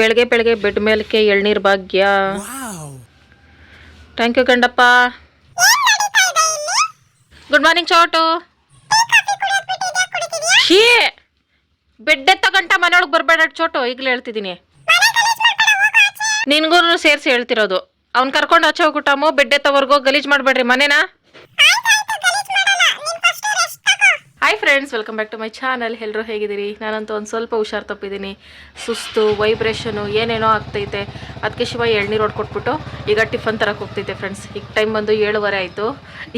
ಬೆಳಗ್ಗೆ ಬೆಳಗ್ಗೆ ಬೆಡ್ ಮೇಲಕ್ಕೆ ಎಳ್ನೀರು ಭಾಗ್ಯ. Thank you Gandappa. Good morning Chotu. She bed ಎತ್ತಗಂಟ ಮನೆಯೊಳಗೆ ಬರಬೇಡ ಚೋಟು ಈಗಲೇ ಹೇಳ್ತಿದ್ದೀನಿ. ನಿನ್ಗೂ ಸೇರಿಸಿ ಹೇಳ್ತಿರೋದು. ಅವ್ನು ಕರ್ಕೊಂಡು ಆಚೆ ಹೋಗ್ಬಿಟ್ಟಮ್ಮು ಬೆಡ್ ಎತ್ತವರೆಗೂ ಗಲೀಜ್ ಮಾಡಬೇಡ್ರಿ ಮನೇನಾ. Hi friends welcome back to my channel ಎಲ್ಲರೂ ಹೇಗಿದ್ದೀರಿ? ನಾನಂತೂ ಒಂದು ಸ್ವಲ್ಪ ಹುಷಾರು ತಪ್ಪಿದ್ದೀನಿ. ಸುಸ್ತು ವೈಬ್ರೇಷನು ಏನೇನೋ ಆಗ್ತೈತೆ. ಅದಕ್ಕೆ ಶಿವ ಎಳ್ನೀರು ಹೊಡ್ಕೊಟ್ಬಿಟ್ಟು ಈಗ ಟಿಫನ್ ತರಕ್ಕೆ ಹೋಗ್ತೈತೆ ಫ್ರೆಂಡ್ಸ್ ಈಗ ಟೈಮ್ ಬಂದು ಏಳುವರೆ ಆಯಿತು.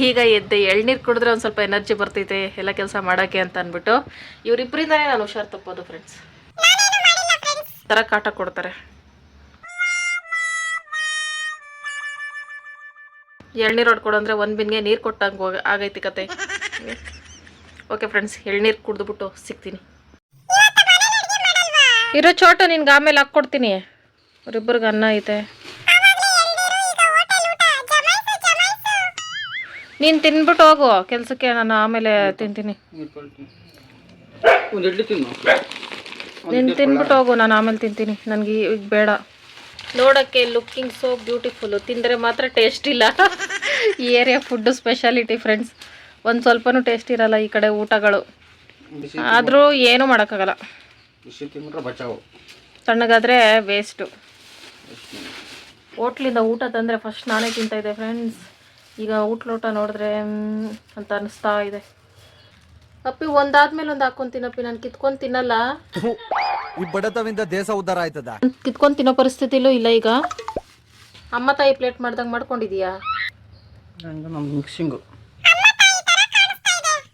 ಈಗ ಎದ್ದೆ ಎಳ್ನೀರು ಕುಡಿದ್ರೆ ಒಂದು ಸ್ವಲ್ಪ ಎನರ್ಜಿ ಬರ್ತೈತೆ. ಎಲ್ಲ ಕೆಲಸ ಮಾಡೋಕ್ಕೆ ಅಂತ ಅಂದ್ಬಿಟ್ಟು ಇವರಿಬ್ಬರಿಂದನೇ ನಾನು ಹುಷಾರು ತಪ್ಪೋದು ಫ್ರೆಂಡ್ಸ್ ಥರ ಕಾಟ ಕೊಡ್ತಾರೆ. ಎಳ್ನೀರು ಹೊಡ್ಕೊಡು ಅಂದರೆ ಒಂದು ಬಿನ್ಗೆ ನೀರು ಕೊಟ್ಟಂಗೆ ಹೋಗ ಆಗೈತಿ ಕತೆ. ಓಕೆ ಫ್ರೆಂಡ್ಸ್ ಎಳ್ನೀರು ಕುಡಿದ್ಬಿಟ್ಟು ಸಿಗ್ತೀನಿ. ಇರೋ ಚೋಟು ನಿನ್ಗೆ ಆಮೇಲೆ ಹಾಕ್ಕೊಡ್ತೀನಿ. ಅವರಿಬ್ಬರಿಗೆ ಅನ್ನ ಐತೆ. ನೀನು ತಿನ್ಬಿಟ್ಟು ಹೋಗು ಕೆಲಸಕ್ಕೆ ನಾನು ಆಮೇಲೆ ತಿಂತೀನಿ. ನೀನು ತಿನ್ಬಿಟ್ಟು ಹೋಗು ನಾನು ಆಮೇಲೆ ತಿಂತೀನಿ. ನನಗೆ ಈಗ ಬೇಡ. ನೋಡೋಕ್ಕೆ ಲುಕ್ಕಿಂಗ್ ಸೋ ಬ್ಯೂಟಿಫುಲ್ಲು ತಿಂದರೆ ಮಾತ್ರ ಟೇಸ್ಟ್ ಇಲ್ಲ. ಈ ಏರಿಯಾ ಫುಡ್ಡು ಸ್ಪೆಷಾಲಿಟಿ ಫ್ರೆಂಡ್ಸ್ ಒಂದು ಸ್ವಲ್ಪನೂ ಟೇಸ್ಟ್ ಇರಲ್ಲ ಈ ಕಡೆ ಊಟಗಳು. ಆದರೂ ಏನೂ ಮಾಡೋಕ್ಕಾಗಲ್ಲ. ತಣ್ಣಗಾದ್ರೆ ವೇಸ್ಟು ಹೋಟ್ಲಿಂದ ಊಟ ತಂದರೆ ಫಸ್ಟ್ ನಾನೇ ತಿಂತಾಯಿದ್ದೆ ಫ್ರೆಂಡ್ಸ್ ಈಗ ಊಟ ಲೋಟ ನೋಡಿದ್ರೆ ಅಂತ ಅನಿಸ್ತಾ ಇದೆ. ಅಪ್ಪಿ ಒಂದಾದ್ಮೇಲೆ ಒಂದು ಹಾಕ್ಕೊಂತೀನಪ್ಪಿ ನಾನು ಕಿತ್ಕೊಂಡು ತಿನ್ನಲ್ಲ. ಈ ಬಡತವಿಂದ ದೇಶ ಉದ್ಧಾರ ಆಯ್ತದ? ಕಿತ್ಕೊಂಡು ತಿನ್ನೋ ಪರಿಸ್ಥಿತಿಲೂ ಇಲ್ಲ ಈಗ. ಅಮ್ಮ ತಾಯಿ ಪ್ಲೇಟ್ ಮಾಡ್ದಂಗೆ ಮಾಡ್ಕೊಂಡಿದೀಯಾ? ಹಂಗೆ ನಮ್ಮ ಮಿಕ್ಸಿಂಗು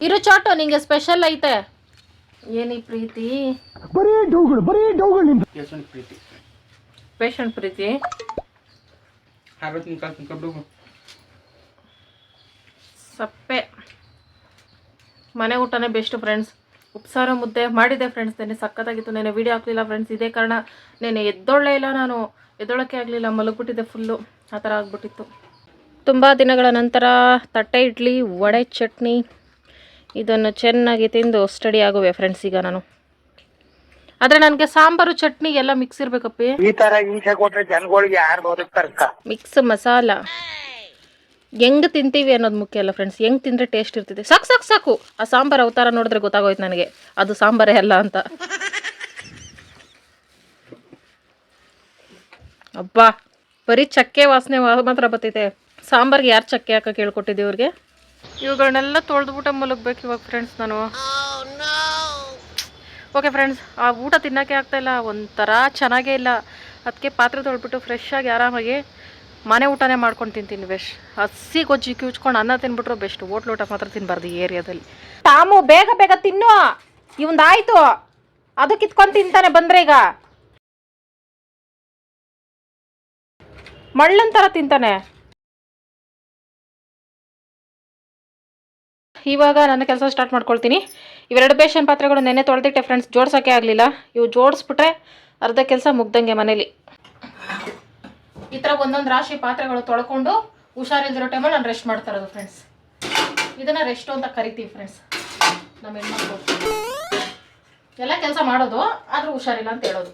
ಇರು ಚಾಟು ನಿಂಗೆ ಸ್ಪೆಷಲ್ ಐತೆ. ಏನಿ ಪ್ರೀತಿ? ಪೇಷಂಟ್ ಪ್ರೀತಿ. ಪೇಷಂಟ್ ಪ್ರೀತಿ? ಹಾರತ್ ನಿಂಕಾಲ್ ತಿನ್ಕೊಂಡು ಸಪ್ಪೆ. ಮನೆ ಊಟನೇ ಬೆಸ್ಟ್ ಫ್ರೆಂಡ್ಸ್ ಉಪ್ಸಾರ ಮುದ್ದೆ ಮಾಡಿದೆ ಫ್ರೆಂಡ್ಸ್ ನೆನೆ ಸಕ್ಕತ್ತಾಗಿತ್ತು ನೆನೆ ವೀಡಿಯೋ ಹಾಕ್ಲಿಲ್ಲ ಫ್ರೆಂಡ್ಸ್ ಇದೇ ಕಾರಣ ನೆನೆ ಎದ್ದೊಳ್ಳೆ ಇಲ್ಲ ನಾನು. ಎದ್ದೊಳಕ್ಕೆ ಆಗಲಿಲ್ಲ ಮಲಗ್ಬಿಟ್ಟಿದ್ದೆ ಫುಲ್ಲು ಆ ಥರ ಆಗ್ಬಿಟ್ಟಿತ್ತು. ತುಂಬ ದಿನಗಳ ನಂತರ ತಟ್ಟೆ ಇಡ್ಲಿ ವಡೆ ಚಟ್ನಿ ಇದನ್ನು ಚೆನ್ನಾಗಿ ತಿಂದು ಸ್ಟಡಿ ಆಗುವೆ ಫ್ರೆಂಡ್ಸ್ ಈಗ ನಾನು. ಆದ್ರೆ ನನಗೆ ಸಾಂಬಾರು ಚಟ್ನಿ ಎಲ್ಲ ಮಿಕ್ಸ್ ಇರ್ಬೇಕಪ್ಪಿ. ಈ ತರ ಹಿಂಸೆ ಕೊಟ್ರೆ ಜನಗಳಿಗೆ ಯಾರು ಬದುಕ್ತಾರಕ್ಕ ಮಿಕ್ಸ್ ಮಸಾಲ. ಹೆಂಗ್ ತಿಂತೀವಿ ಅನ್ನೋದು ಮುಖ್ಯ ಅಲ್ಲ ಫ್ರೆಂಡ್ಸ್ ಹೆಂಗ್ ತಿಂದ್ರೆ ಟೇಸ್ಟ್ ಇರ್ತಿದೆ? ಸಾಕು ಸಾಕು ಸಾಕು. ಆ ಸಾಂಬಾರ್ ಅವತಾರ ನೋಡಿದ್ರೆ ಗೊತ್ತಾಗೋಯ್ತು ನನಗೆ. ಅದು ಸಾಂಬಾರೇ ಅಲ್ಲ ಅಂತ. ಅಬ್ಬಾ ಬರೀ ಚಕ್ಕೆ ವಾಸನೆ ಮಾತ್ರ ಬರ್ತೈತೆ. ಸಾಂಬಾರ್ಗೆ ಯಾರು ಚಕ್ಕೆ ಹಾಕಕ್ಕೆ ಹೇಳ್ಕೊಟ್ಟಿದ್ದೆ ಇವ್ರಿಗೆ? ಇವುಗಳನ್ನೆಲ್ಲ ತೊಳೆದ್ಬಿಟ್ಟ ಮಲಗ್ಬೇಕು ಇವಾಗ ಫ್ರೆಂಡ್ಸ್ ನಾನು. ಓಕೆ ಫ್ರೆಂಡ್ಸ್ ಆ ಊಟ ತಿನ್ನೋಕ್ಕೆ ಆಗ್ತಾಯಿಲ್ಲ ಒಂಥರ ಚೆನ್ನಾಗೇ ಇಲ್ಲ. ಅದಕ್ಕೆ ಪಾತ್ರೆ ತೊಳ್ಬಿಟ್ಟು ಫ್ರೆಶ್ ಆಗಿ ಆರಾಮಾಗಿ ಮನೆ ಊಟನೇ ಮಾಡ್ಕೊಂಡು ತಿಂತೀನಿ ಬೆಸ್ಟ್ ಹಸಿ ಗೊಜ್ಜಿ ಕಿಚ್ಕೊಂಡು ಅನ್ನ ತಿನ್ಬಿಟ್ರು ಬೆಸ್ಟ್ ಹೋಟ್ಲ್ ಊಟ ಮಾತ್ರ ತಿನ್ನಬಾರ್ದು ಈ ಏರಿಯಾದಲ್ಲಿ. ತಾಮು ಬೇಗ ಬೇಗ ತಿನ್ನು. ಇವಂದಾಯ್ತು. ಅದು ಕಿತ್ಕೊಂಡು ತಿಂತಾನೆ ಬಂದ್ರೆ ಈಗ. ಮಳ್ಳನ್ ಥರ ತಿಂತಾನೆ. ಇವಾಗ ನನ್ನ ಕೆಲಸ ಸ್ಟಾರ್ಟ್ ಮಾಡ್ಕೊಳ್ತೀನಿ. ಇವೆರಡು ಬೇಷನ್ ಪಾತ್ರೆಗಳು ನೆನ್ನೆ ತೊಳೆದಿಟ್ಟೆ ಫ್ರೆಂಡ್ಸ್ ಜೋಡ್ಸೋಕ್ಕೆ ಆಗಲಿಲ್ಲ. ಇವು ಜೋಡಿಸ್ಬಿಟ್ರೆ ಅರ್ಧ ಕೆಲಸ ಮುಗ್ದಂಗೆ ಮನೇಲಿ. ಈ ಥರ ಒಂದೊಂದು ರಾಶಿ ಪಾತ್ರೆಗಳು ತೊಳ್ಕೊಂಡು ಹುಷಾರಿಲ್ದಿರೋ ಟೈಮಲ್ಲಿ ನಾನು ರೆಸ್ಟ್ ಮಾಡ್ತಾ ಇರೋದು ಫ್ರೆಂಡ್ಸ್ ಇದನ್ನು ರೆಸ್ಟು ಅಂತ ಕರಿತೀವಿ ಫ್ರೆಂಡ್ಸ್ ನಮ್ಮ ಹೆಣ್ಮಕ್ಳು. ಎಲ್ಲ ಕೆಲಸ ಮಾಡೋದು, ಆದರೂ ಹುಷಾರಿಲ್ಲ ಅಂತ ಹೇಳೋದು.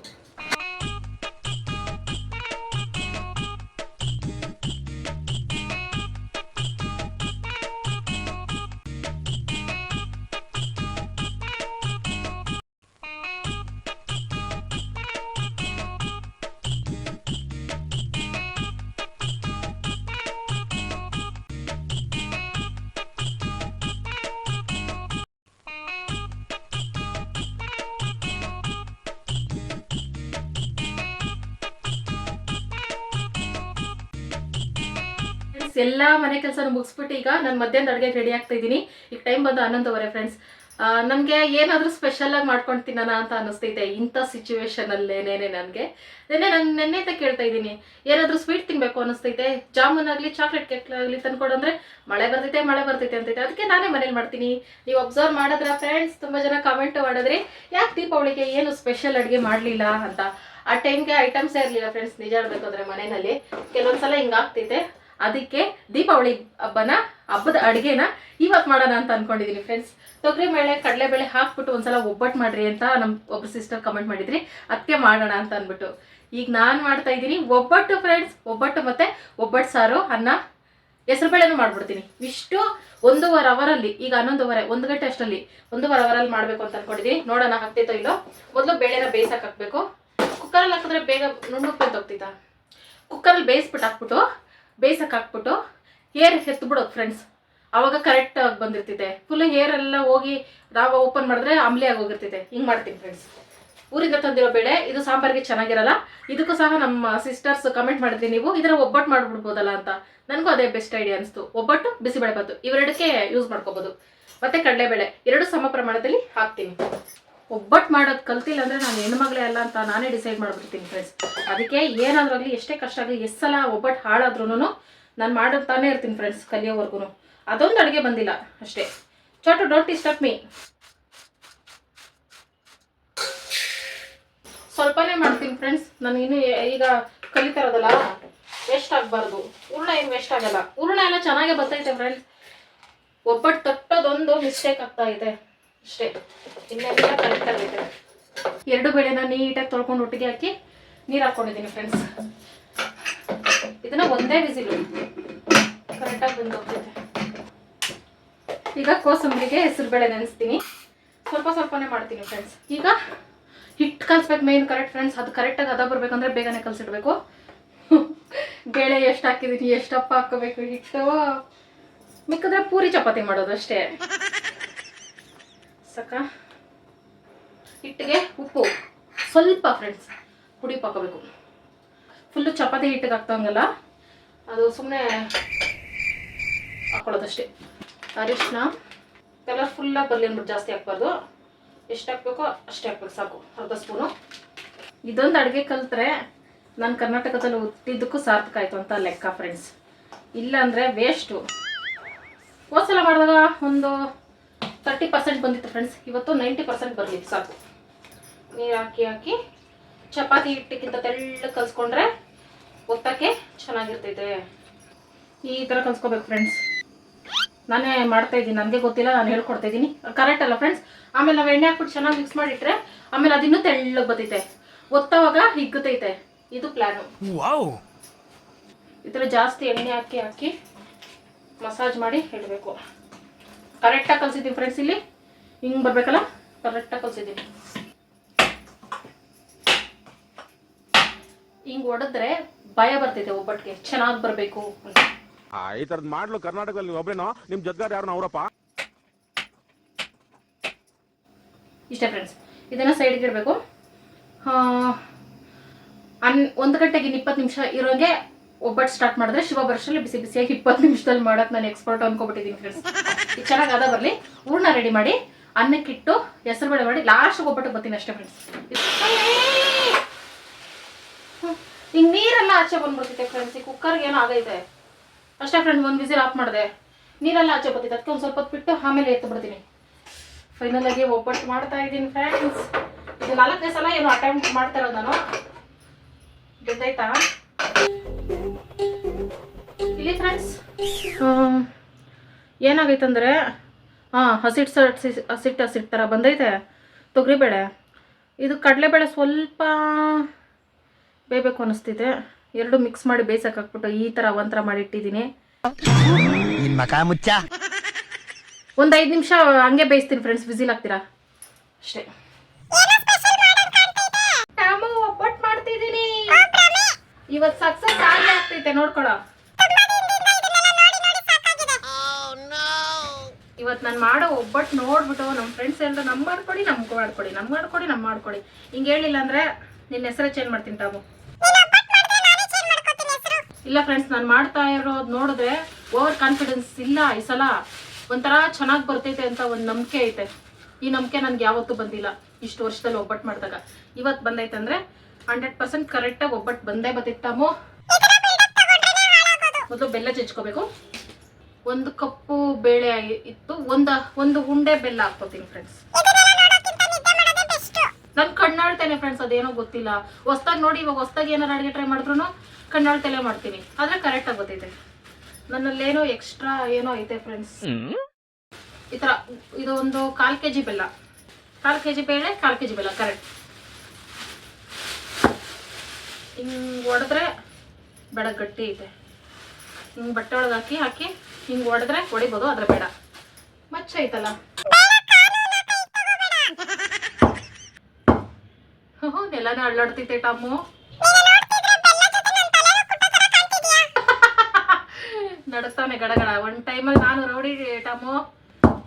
ಎಲ್ಲ ಮನೆ ಕೆಲಸ ಮುಗಿಸ್ಬಿಟ್ಟು ಈಗ ನಾನು ಮಧ್ಯಾಹ್ನ ಅಡುಗೆ ರೆಡಿ ಆಗ್ತಾ ಇದ್ದೀನಿ. ಈಗ ಟೈಮ್ ಬಂದು ಹನ್ನೊಂದುವರೆ ಫ್ರೆಂಡ್ಸ್ ನನಗೆ ಏನಾದರೂ ಸ್ಪೆಷಲ್ ಆಗಿ ಮಾಡ್ಕೊಂಡು ತಿನ್ನೋಣ ಅಂತ ಅನಿಸ್ತೈತೆ ಇಂಥ ಸಿಚುವೇಶನ್ ಅಲ್ಲೇನೇನೆ ನನಗೆ. ನೆನ್ನೆ ನಾನು ನೆನ್ನೆ ಕೇಳ್ತಾ ಇದ್ದೀನಿ. ಏನಾದರೂ ಸ್ವೀಟ್ ತಿನ್ನಬೇಕು ಅನಿಸ್ತೈತೆ ಜಾಮೂನ್ ಆಗಲಿ ಚಾಕ್ಲೇಟ್ ಕೇಕ್ ಆಗಲಿ ತಂದ್ಕೊಡಂದ್ರೆ ಮಳೆ ಬರ್ತೈತೆ ಮಳೆ ಬರ್ತೈತೆ ಅಂತೈತೆ ಅದಕ್ಕೆ ನಾನೇ ಮನೇಲಿ ಮಾಡ್ತೀನಿ. ನೀವು ಅಬ್ಸರ್ವ್ ಮಾಡಿದ್ರ ಫ್ರೆಂಡ್ಸ್ ತುಂಬ ಜನ ಕಮೆಂಟ್ ಮಾಡಿದ್ರಿ. ಯಾಕೆ ದೀಪಾವಳಿಗೆ ಏನು ಸ್ಪೆಷಲ್ ಅಡುಗೆ ಮಾಡಲಿಲ್ಲ ಅಂತ. ಆ ಟೈಮ್ಗೆ ಐಟಮ್ಸ್ ಇರಲಿಲ್ಲ ಫ್ರೆಂಡ್ಸ್ ನಿಜ ಹೇಳ್ಬೇಕಂದ್ರೆ ಮನೆಯಲ್ಲಿ. ಕೆಲವೊಂದ್ಸಲ ಹಿಂಗಾಗ್ತೈತೆ ಅದಕ್ಕೆ ದೀಪಾವಳಿ ಹಬ್ಬನ, ಹಬ್ಬದ ಅಡುಗೆನ ಇವತ್ತು ಮಾಡೋಣ ಅಂತ ಅನ್ಕೊಂಡಿದ್ದೀನಿ ಫ್ರೆಂಡ್ಸ್ ತೊಗರಿ ಮೇಳೆ ಕಡಲೆಬೇಳೆ ಹಾಕ್ಬಿಟ್ಟು ಒಂದ್ಸಲ ಒಬ್ಬಟ್ಟು ಮಾಡ್ರಿ ಅಂತ ನಮ್ಮ ಒಬ್ಬರು ಸಿಸ್ಟರ್ ಕಮೆಂಟ್ ಮಾಡಿದ್ರಿ. ಅದಕ್ಕೆ ಮಾಡೋಣ ಅಂತ ಅಂದ್ಬಿಟ್ಟು ಈಗ ನಾನು ಮಾಡ್ತಾ ಇದ್ದೀನಿ ಒಬ್ಬಟ್ಟು ಫ್ರೆಂಡ್ಸ್ ಒಬ್ಬಟ್ಟು ಮತ್ತೆ ಒಬ್ಬಟ್ಟು ಸಾರು, ಅನ್ನ ಹೆಸರು ಬೇಳೆನೂ ಮಾಡ್ಬಿಡ್ತೀನಿ. ಇಷ್ಟು ಒಂದೂವರೆ ಅವರಲ್ಲಿ, ಈಗ ಹನ್ನೊಂದುವರೆ, ಒಂದು ಗಂಟೆ ಅಷ್ಟರಲ್ಲಿ ಒಂದೂವರೆ ಅವರಲ್ಲಿ ಮಾಡಬೇಕು ಅಂತ ಅನ್ಕೊಂಡಿದ್ದೀನಿ ನೋಡೋಣ ಹಕ್ತಿ ಇಲ್ಲೋ ಮೊದಲು ಬೇಳೆನ ಬೇಯಿಸಕ್ಕೆ ಹಾಕ್ಬೇಕು. ಕುಕ್ಕರಲ್ಲಿ ಹಾಕಿದ್ರೆ ಬೇಗ ನುಣ್ಣುಪ್ಪು ಅಂತ ಹೋಗ್ತೈತಾ ಕುಕ್ಕರಲ್ಲಿ ಬೇಯಿಸ್ಬಿಟ್ಟು ಹಾಕ್ಬಿಟ್ಟು ಬೇಯಿಸಕ್ಕೆ ಹಾಕ್ಬಿಟ್ಟು ಏರ್ ಎತ್ಬಿಡೋದು ಫ್ರೆಂಡ್ಸ್ ಅವಾಗ ಕರೆಕ್ಟ್ ಆಗಿ ಬಂದಿರ್ತೈತೆ. ಫುಲ್ ಹೇರ್ ಎಲ್ಲ ಹೋಗಿ ರಾವ ಓಪನ್ ಮಾಡಿದ್ರೆ ಆಮ್ಲಿ ಆಗಿ ಹೋಗಿರ್ತೈತೆ. ಹಿಂಗೆ ಮಾಡ್ತೀನಿ ಫ್ರೆಂಡ್ಸ್ ಊರಿಂದ ತಂದಿರೋ ಬೇಳೆ, ಇದು ಸಾಂಬಾರಿಗೆ ಚೆನ್ನಾಗಿರಲ್ಲ. ಇದಕ್ಕೂ ಸಹ ನಮ್ಮ ಸಿಸ್ಟರ್ಸ್ ಕಮೆಂಟ್ ಮಾಡಿದ್ರಿ ನೀವು. ಇದರ ಒಬ್ಬಟ್ಟು ಮಾಡ್ಬಿಡ್ಬೋದಲ್ಲ ಅಂತ. ನನಗೂ ಅದೇ ಬೆಸ್ಟ್ ಐಡಿಯಾ ಅನಿಸ್ತು. ಒಬ್ಬಟ್ಟು ಬಿಸಿಬೇಳೆ ಬಾತು ಇವೆರಡಕ್ಕೆ ಯೂಸ್ ಮಾಡ್ಕೋಬೋದು. ಮತ್ತೆ ಕಡಲೆಬೇಳೆ. ಎರಡು ಸಮ ಪ್ರಮಾಣದಲ್ಲಿ ಹಾಕ್ತೀನಿ. ಒಬ್ಬಟ್ಟು ಮಾಡೋದು ಕಲ್ತಿಲ್ಲ ಅಂದ್ರೆ ನಾನು ಹೆಣ್ಮಗಳೇ ಅಲ್ಲ ಅಂತ ನಾನೇ ಡಿಸೈಡ್ ಮಾಡ್ಬಿಡ್ತೀನಿ ಫ್ರೆಂಡ್ಸ್ ಅದಕ್ಕೆ ಏನಾದ್ರಾಗಲಿ ಎಷ್ಟೇ ಕಷ್ಟ ಆಗಲಿ ಎಷ್ಟು ಸಲ ಒಬ್ಬಟ್ಟು ಹಾಳಾದ್ರೂ ನಾನು ಮಾಡುತ್ತಾನೇ ಇರ್ತೀನಿ ಫ್ರೆಂಡ್ಸ್ ಕಲಿಯೋವರೆಗೂ ಅದೊಂದು ಅಡುಗೆ ಬಂದಿಲ್ಲ ಅಷ್ಟೇ. ಚಾಟು ಡೋಂಟ್ ಡಿಸ್ಟರ್ಬ್ ಮೀ ಸ್ವಲ್ಪನೇ ಮಾಡ್ತೀನಿ ಫ್ರೆಂಡ್ಸ್ ನಾನು ಇನ್ನು ಈಗ ಕಲಿತಾ ಇರೋದಲ್ಲ ವೇಸ್ಟ್ ಆಗಬಾರ್ದು. ಹೂರ್ಣ ಏನು ವೇಸ್ಟ್ ಆಗಲ್ಲ. ಹೂರ್ಣ ಎಲ್ಲ ಚೆನ್ನಾಗೇ ಬರ್ತೈತೆ ಫ್ರೆಂಡ್ಸ್ ಒಬ್ಬಟ್ಟು ತಟ್ಟೋದೊಂದು ಮಿಸ್ಟೇಕ್ ಆಗ್ತಾ ಇದೆ. ಅಷ್ಟೇ. ಇನ್ನೆಲ್ಲ ಇದೆ. ಎರಡು ಬೇಳೆನ ನೀಟಾಗಿ ತೊಳ್ಕೊಂಡು ಒಟ್ಟಿಗೆ ಹಾಕಿ ನೀರು ಹಾಕ್ಕೊಂಡಿದ್ದೀನಿ ಫ್ರೆಂಡ್ಸ್ ಇದನ್ನ ಒಂದೇ ವಿಸಿಲು. ಕರೆಕ್ಟಾಗಿ ಬಂದು ಈಗ ಕೋಸಂಬರಿಗೆ ಹೆಸರುಬೇಳೆ ನೆನೆಸ್ತೀನಿ. ಸ್ವಲ್ಪ ಸ್ವಲ್ಪನೇ ಮಾಡ್ತೀನಿ ಫ್ರೆಂಡ್ಸ್ ಈಗ ಹಿಟ್ಟು ಕಲಿಸ್ಬೇಕು ಮೇನ್ ಕರೆಕ್ಟ್ ಫ್ರೆಂಡ್ಸ್ ಅದು ಕರೆಕ್ಟಾಗಿ ಅದ ಬರ್ಬೇಕಂದ್ರೆ ಬೇಗನೆ ಕಲಿಸಿಡ್ಬೇಕು. ಬೇಳೆ ಎಷ್ಟು ಹಾಕಿದ್ದೀನಿ ಎಷ್ಟಪ್ಪ ಹಾಕೋಬೇಕು ಹಿಟ್ಟು. ಮಿಕ್ಕಿದ್ರೆ ಪೂರಿ ಚಪಾತಿ ಮಾಡೋದು ಅಷ್ಟೇ. ಸಕ ಹಿಟ್ಟಿಗೆ ಉಪ್ಪು. ಸ್ವಲ್ಪ ಫ್ರೆಂಡ್ಸ್ ಪುಡಿ ಹಾಕೋಬೇಕು ಫುಲ್ಲು ಚಪಾತಿ ಹಿಟ್ಟಿಗೆ ಹಾಕ್ತಂಗಲ್ಲ, ಅದು ಸುಮ್ಮನೆ ಹಾಕೊಳ್ಳೋದಷ್ಟೇ. ಅರಿಶಿನ ಕಲರ್ಫುಲ್ಲಾಗಿ ಬರಲಿ ಅಂದ್ಬಿಟ್ಟು ಜಾಸ್ತಿ ಹಾಕ್ಬಾರ್ದು. ಎಷ್ಟು ಹಾಕ್ಬೇಕೋ ಅಷ್ಟೇ ಹಾಕ್ಬೇಕು, ಸಾಕು. ಅರ್ಧ ಸ್ಪೂನು ಇದೊಂದು ಅಡುಗೆ ಕಲಿತ್ರೆ ನಾನು ಕರ್ನಾಟಕದಲ್ಲಿ ಹುಟ್ಟಿದ್ದಕ್ಕೂ ಸಾರ್ಥಕ ಆಯಿತು ಅಂತ ಲೆಕ್ಕ ಫ್ರೆಂಡ್ಸ್ ಇಲ್ಲ ಅಂದರೆ ವೇಸ್ಟು ಹೋದ್ಸಲ ಮಾಡಿದಾಗ ಒಂದು ತರ್ಟಿ ಪರ್ಸೆಂಟ್ ಬಂದಿತ್ತು ಫ್ರೆಂಡ್ಸ್ ಇವತ್ತು ನೈಂಟಿ ಪರ್ಸೆಂಟ್ ಬರಲಿ ಸಾಕು. ನೀರು ಹಾಕಿ ಹಾಕಿ ಚಪಾತಿ ಹಿಟ್ಟಿಗಿಂತ ತೆಳ್ಳಗೆ ಕಲಿಸ್ಕೊಂಡ್ರೆ ಒತ್ತಕ್ಕೆ ಚೆನ್ನಾಗಿರ್ತೈತೆ. ಈ ಥರ ಕಲ್ಸ್ಕೋಬೇಕು ಫ್ರೆಂಡ್ಸ್ ನಾನೇ ಮಾಡ್ತಾ ಇದ್ದೀನಿ. ನನಗೆ ಗೊತ್ತಿಲ್ಲ ನಾನು ಹೇಳ್ಕೊಡ್ತಾ ಇದ್ದೀನಿ. ಕರೆಕ್ಟ್ ಅಲ್ಲ ಫ್ರೆಂಡ್ಸ್ ಆಮೇಲೆ ನಾವು ಎಣ್ಣೆ ಹಾಕ್ಬಿಟ್ಟು ಚೆನ್ನಾಗಿ ಮಿಕ್ಸ್ ಮಾಡಿಟ್ರೆ ಆಮೇಲೆ ಅದಿನ್ನೂ ತೆಳ್ಳಗೆ ಬದೈತೆ ಒತ್ತವಾಗ ಹಿಗ್ಗತೈತೆ ಇದು ಪ್ಲ್ಯಾನು ಈ ಥರ ಜಾಸ್ತಿ ಎಣ್ಣೆ ಹಾಕಿ ಹಾಕಿ ಮಸಾಜ್ ಮಾಡಿ ಇಡಬೇಕು ಕರೆಕ್ಟಾಗಿ ಕಲಿಸಿದ್ದೀನಿ ಫ್ರೆಂಡ್ಸ್ ಇಲ್ಲಿ? ಹಿಂಗೆ ಬರಬೇಕಲ್ಲ? ಕರೆಕ್ಟಾಗಿ ಕಲಿಸಿದ್ದೀನಿ ಹಿಂಗ್ ಹೊಡೆದ್ರೆ ಭಯ ಬರ್ತೈತೆ ಒಬ್ಬಟ್ಟಿಗೆ ಚೆನ್ನಾಗಿ ಬರಬೇಕು ಆ, ಈ ತರದ್ ಮಾಡ್ಲು ಕರ್ನಾಟಕದಲ್ಲಿ ನೀವು ಒಬ್ರೇನೋ? ನಿಮ್ ಜೊತೆಗಾರ ಯಾರು ಅವರಪ್ಪ? ಇಷ್ಟೇ ಫ್ರೆಂಡ್ಸ್ ಇದನ್ನ ಸೈಡ್ಗೆ ಇಡಬೇಕು. ಅನ್ ಒಂದು ಗಂಟೆಗೆ ಇನ್ನು ಇಪ್ಪತ್ತು ನಿಮಿಷ ಇರೋಂಗೆ ಒಬ್ಬಟ್ಟು ಸ್ಟಾರ್ಟ್ ಮಾಡಿದ್ರೆ ಶಿವ ಬರ್ಷಲ್ಲಿ ಬಿಸಿ ಬಿಸಿಯಾಗಿ ಇಪ್ಪತ್ತು ನಿಮಿಷದಲ್ಲಿ ಮಾಡೋಕೆ ನಾನು ಎಕ್ಸ್ಪರ್ಟ್ ಅನ್ಕೊಬಿಟ್ಟಿದ್ದೀನಿ ಫ್ರೆಂಡ್ಸ್ ಚೆನ್ನಾಗಿ ಅದ ಬರಲಿ. ಹೂರ್ಣ ರೆಡಿ ಮಾಡಿ ಅನ್ನಕ್ಕಿಟ್ಟು ಹೆಸರುಬೇಳೆ ಮಾಡಿ ಲಾಸ್ಟ್ ಒಬ್ಬಟ್ಟು ಬರ್ತೀನಿ ಅಷ್ಟೇ ಫ್ರೆಂಡ್ಸ್ ಹಿಂಗೆ ನೀರೆಲ್ಲ ಆಚೆ ಬಂದ್ಬಿಡ್ತೈತೆ ಫ್ರೆಂಡ್ಸ್ ಈ ಕುಕ್ಕರ್ಗೆ ಏನೋ ಆಗೈತೆ. ಅಷ್ಟೇ ಫ್ರೆಂಡ್ ಒಂದು ವಿಸಿಲ್ ಆಫ್ ಮಾಡಿದೆ. ನೀರೆಲ್ಲ ಆಚೆ ಬರ್ತೈತೆ ಅದಕ್ಕೆ ಒಂದು ಸ್ವಲ್ಪ ಹೊತ್ತು ಬಿಟ್ಟು ಆಮೇಲೆ ಎತ್ತು ಬಿಡ್ತೀನಿ. ಫೈನಲ್ ಆಗಿ ಒಬ್ಬಟ್ಟು ಮಾಡ್ತಾ ಇದ್ದೀನಿ ಫ್ರೆಂಡ್ಸ್ ಇದು ನಾಲ್ಕನೇ ಸಲ ಏನು ಅಟೆಂಪ್ಟ್ ಮಾಡ್ತಾ ಇರೋದು ನಾನು. ಗೊತ್ತಾಯ್ತಾ ಇಲ್ಲಿ ಫ್ರೆಂಡ್ಸ್ ಏನಾಗೈತಂದ್ರೆ ಹಾಂ ಹಸಿಟ್ಟು ಸಟ್ ಹಸಿಟ್ಟು ಹಸಿಟ್ಟು ಥರ ಬಂದೈತೆ ತೊಗರಿಬೇಳೆ. ಇದು ಕಡಲೆಬೇಳೆ ಸ್ವಲ್ಪ ಬೇಯಬೇಕು ಅನಿಸ್ತಿದೆ. ಎರಡು ಮಿಕ್ಸ್ ಮಾಡಿ ಬೇಯಿಸಕ್ಕೆ ಹಾಕ್ಬಿಟ್ಟು ಈ ಥರ ಒಂಥರ ಮಾಡಿ ಇಟ್ಟಿದ್ದೀನಿ. ಒಂದು ಐದು ನಿಮಿಷ ಹಂಗೆ ಬೇಯಿಸ್ತೀನಿ ಫ್ರೆಂಡ್ಸ್ ವಿಸಿಲ್ ಹಾಕ್ತೀರಾ ಅಷ್ಟೇ. ಒಬ್ಬಟ್ಟು ಮಾಡ್ತಿದ್ದೀನಿ. ಇವತ್ತು ಸಕ್ಸಸ್ ಆಗಿ ಆಗ್ತೈತೆ ನೋಡ್ಕೊಳ. ಇವತ್ತು ನಾನು ಮಾಡೋ ಒಬ್ಬಟ್ಟು ನೋಡ್ಬಿಟ್ಟು ನಮ್ಮ ಫ್ರೆಂಡ್ಸ್ ಎಲ್ಲರೂ ನಮ್ ಮಾಡ್ಕೊಡಿ ನಮ್ಗೆ ಮಾಡ್ಕೊಡಿ, ನಮ್ ಮಾಡ್ಕೊಡಿ ನಮ್ ಮಾಡ್ಕೊಡಿ. ಹಿಂಗೆ ಹೇಳಿಲ್ಲ ಅಂದ್ರೆ ನಿನ್ನ ಹೆಸರೇ ಚೇಂಜ್ ಮಾಡ್ತೀನಿ ತಾವು. ಇಲ್ಲ ಫ್ರೆಂಡ್ಸ್ ನಾನು ಮಾಡ್ತಾ ಇರೋದು ನೋಡಿದ್ರೆ ಓವರ್ ಕಾನ್ಫಿಡೆನ್ಸ್ ಇಲ್ಲ ಈ ಸಲ. ಒಂಥರ ಚೆನ್ನಾಗಿ ಬರ್ತೈತೆ ಅಂತ ಒಂದು ನಂಬಿಕೆ ಐತೆ. ಈ ನಂಬಿಕೆ ನನಗೆ ಯಾವತ್ತೂ ಬಂದಿಲ್ಲ ಇಷ್ಟು ವರ್ಷದಲ್ಲಿ ಒಬ್ಬಟ್ಟು ಮಾಡಿದಾಗ. ಇವತ್ತು ಬಂದೈತೆ ಅಂದರೆ ಹಂಡ್ರೆಡ್ ಪರ್ಸೆಂಟ್ ಕರೆಕ್ಟಾಗಿ ಒಬ್ಬಟ್ಟು ಬಂದೇ ಬತ್ತಿತ್ತಾಮು ಮೊದಲು ಬೆಲ್ಲ ಜಜ್ಕೋಬೇಕು ಒಂದು ಕಪ್ಪು ಬೇಳೆ ಇತ್ತು. ಒಂದು ಒಂದು ಉಂಡೆ ಬೆಲ್ಲ ಹಾಕೋತೀನಿ ಫ್ರೆಂಡ್ಸ್ ನನ್ ಕಣ್ಣಾಳ್ತೇನೆ ಫ್ರೆಂಡ್ಸ್ ಅದೇನೋ ಗೊತ್ತಿಲ್ಲ. ಹೊಸ್ದಾಗಿ ನೋಡಿ, ಇವಾಗ ಹೊಸ್ದಾಗಿ ಏನಾರು ಅಡುಗೆ ಟ್ರೈ ಮಾಡಿದ್ರು ಕಣ್ಣಾಳ್ತೇಲೆ ಮಾಡ್ತೀನಿ. ಆದ್ರೆ ಕರೆಕ್ಟ್ ಆಗಿ ಗೊತ್ತೈತೆ. ನನ್ನಲ್ಲೇನೋ ಎಕ್ಸ್ಟ್ರಾ ಏನೋ ಐತೆ ಫ್ರೆಂಡ್ಸ್ ಈ ತರ, ಇದು ಒಂದು ಕಾಲ್ ಕೆ ಜಿ ಬೆಲ್ಲ. ಕಾಲ್ ಕೆ ಜಿ ಬೇಳೆ, ಕಾಲ್ ಕೆ ಜಿ ಬೆಲ್ಲ ಕರೆಕ್ಟ್ ಹಿಂಗೆ ಒಡೆದ್ರೆ ಬೆಡ ಗಟ್ಟಿ ಐತೆ. ಹಿಂಗೆ ಬಟ್ಟೆ ಒಳಗೆ ಹಾಕಿ ಹಾಕಿ. ಹಿಂಗೆ ಹೊಡೆದ್ರೆ ಹೊಡಿಬೋದು, ಆದ್ರೆ ಬೇಡ. ಮಚ್ಚ ಐತಲ್ಲ. ಹ್ಞೂ ನೆಲನೇ ಅಳ್ಳಾಡ್ತೈತೆ ಟಮ್ಮು ನಡಸ್ತಾನೆ ಗಡಗಡ. ಒಂದು ಟೈಮಲ್ಲಿ ನಾನು ರೌಡಿ ಟಮ್ಮು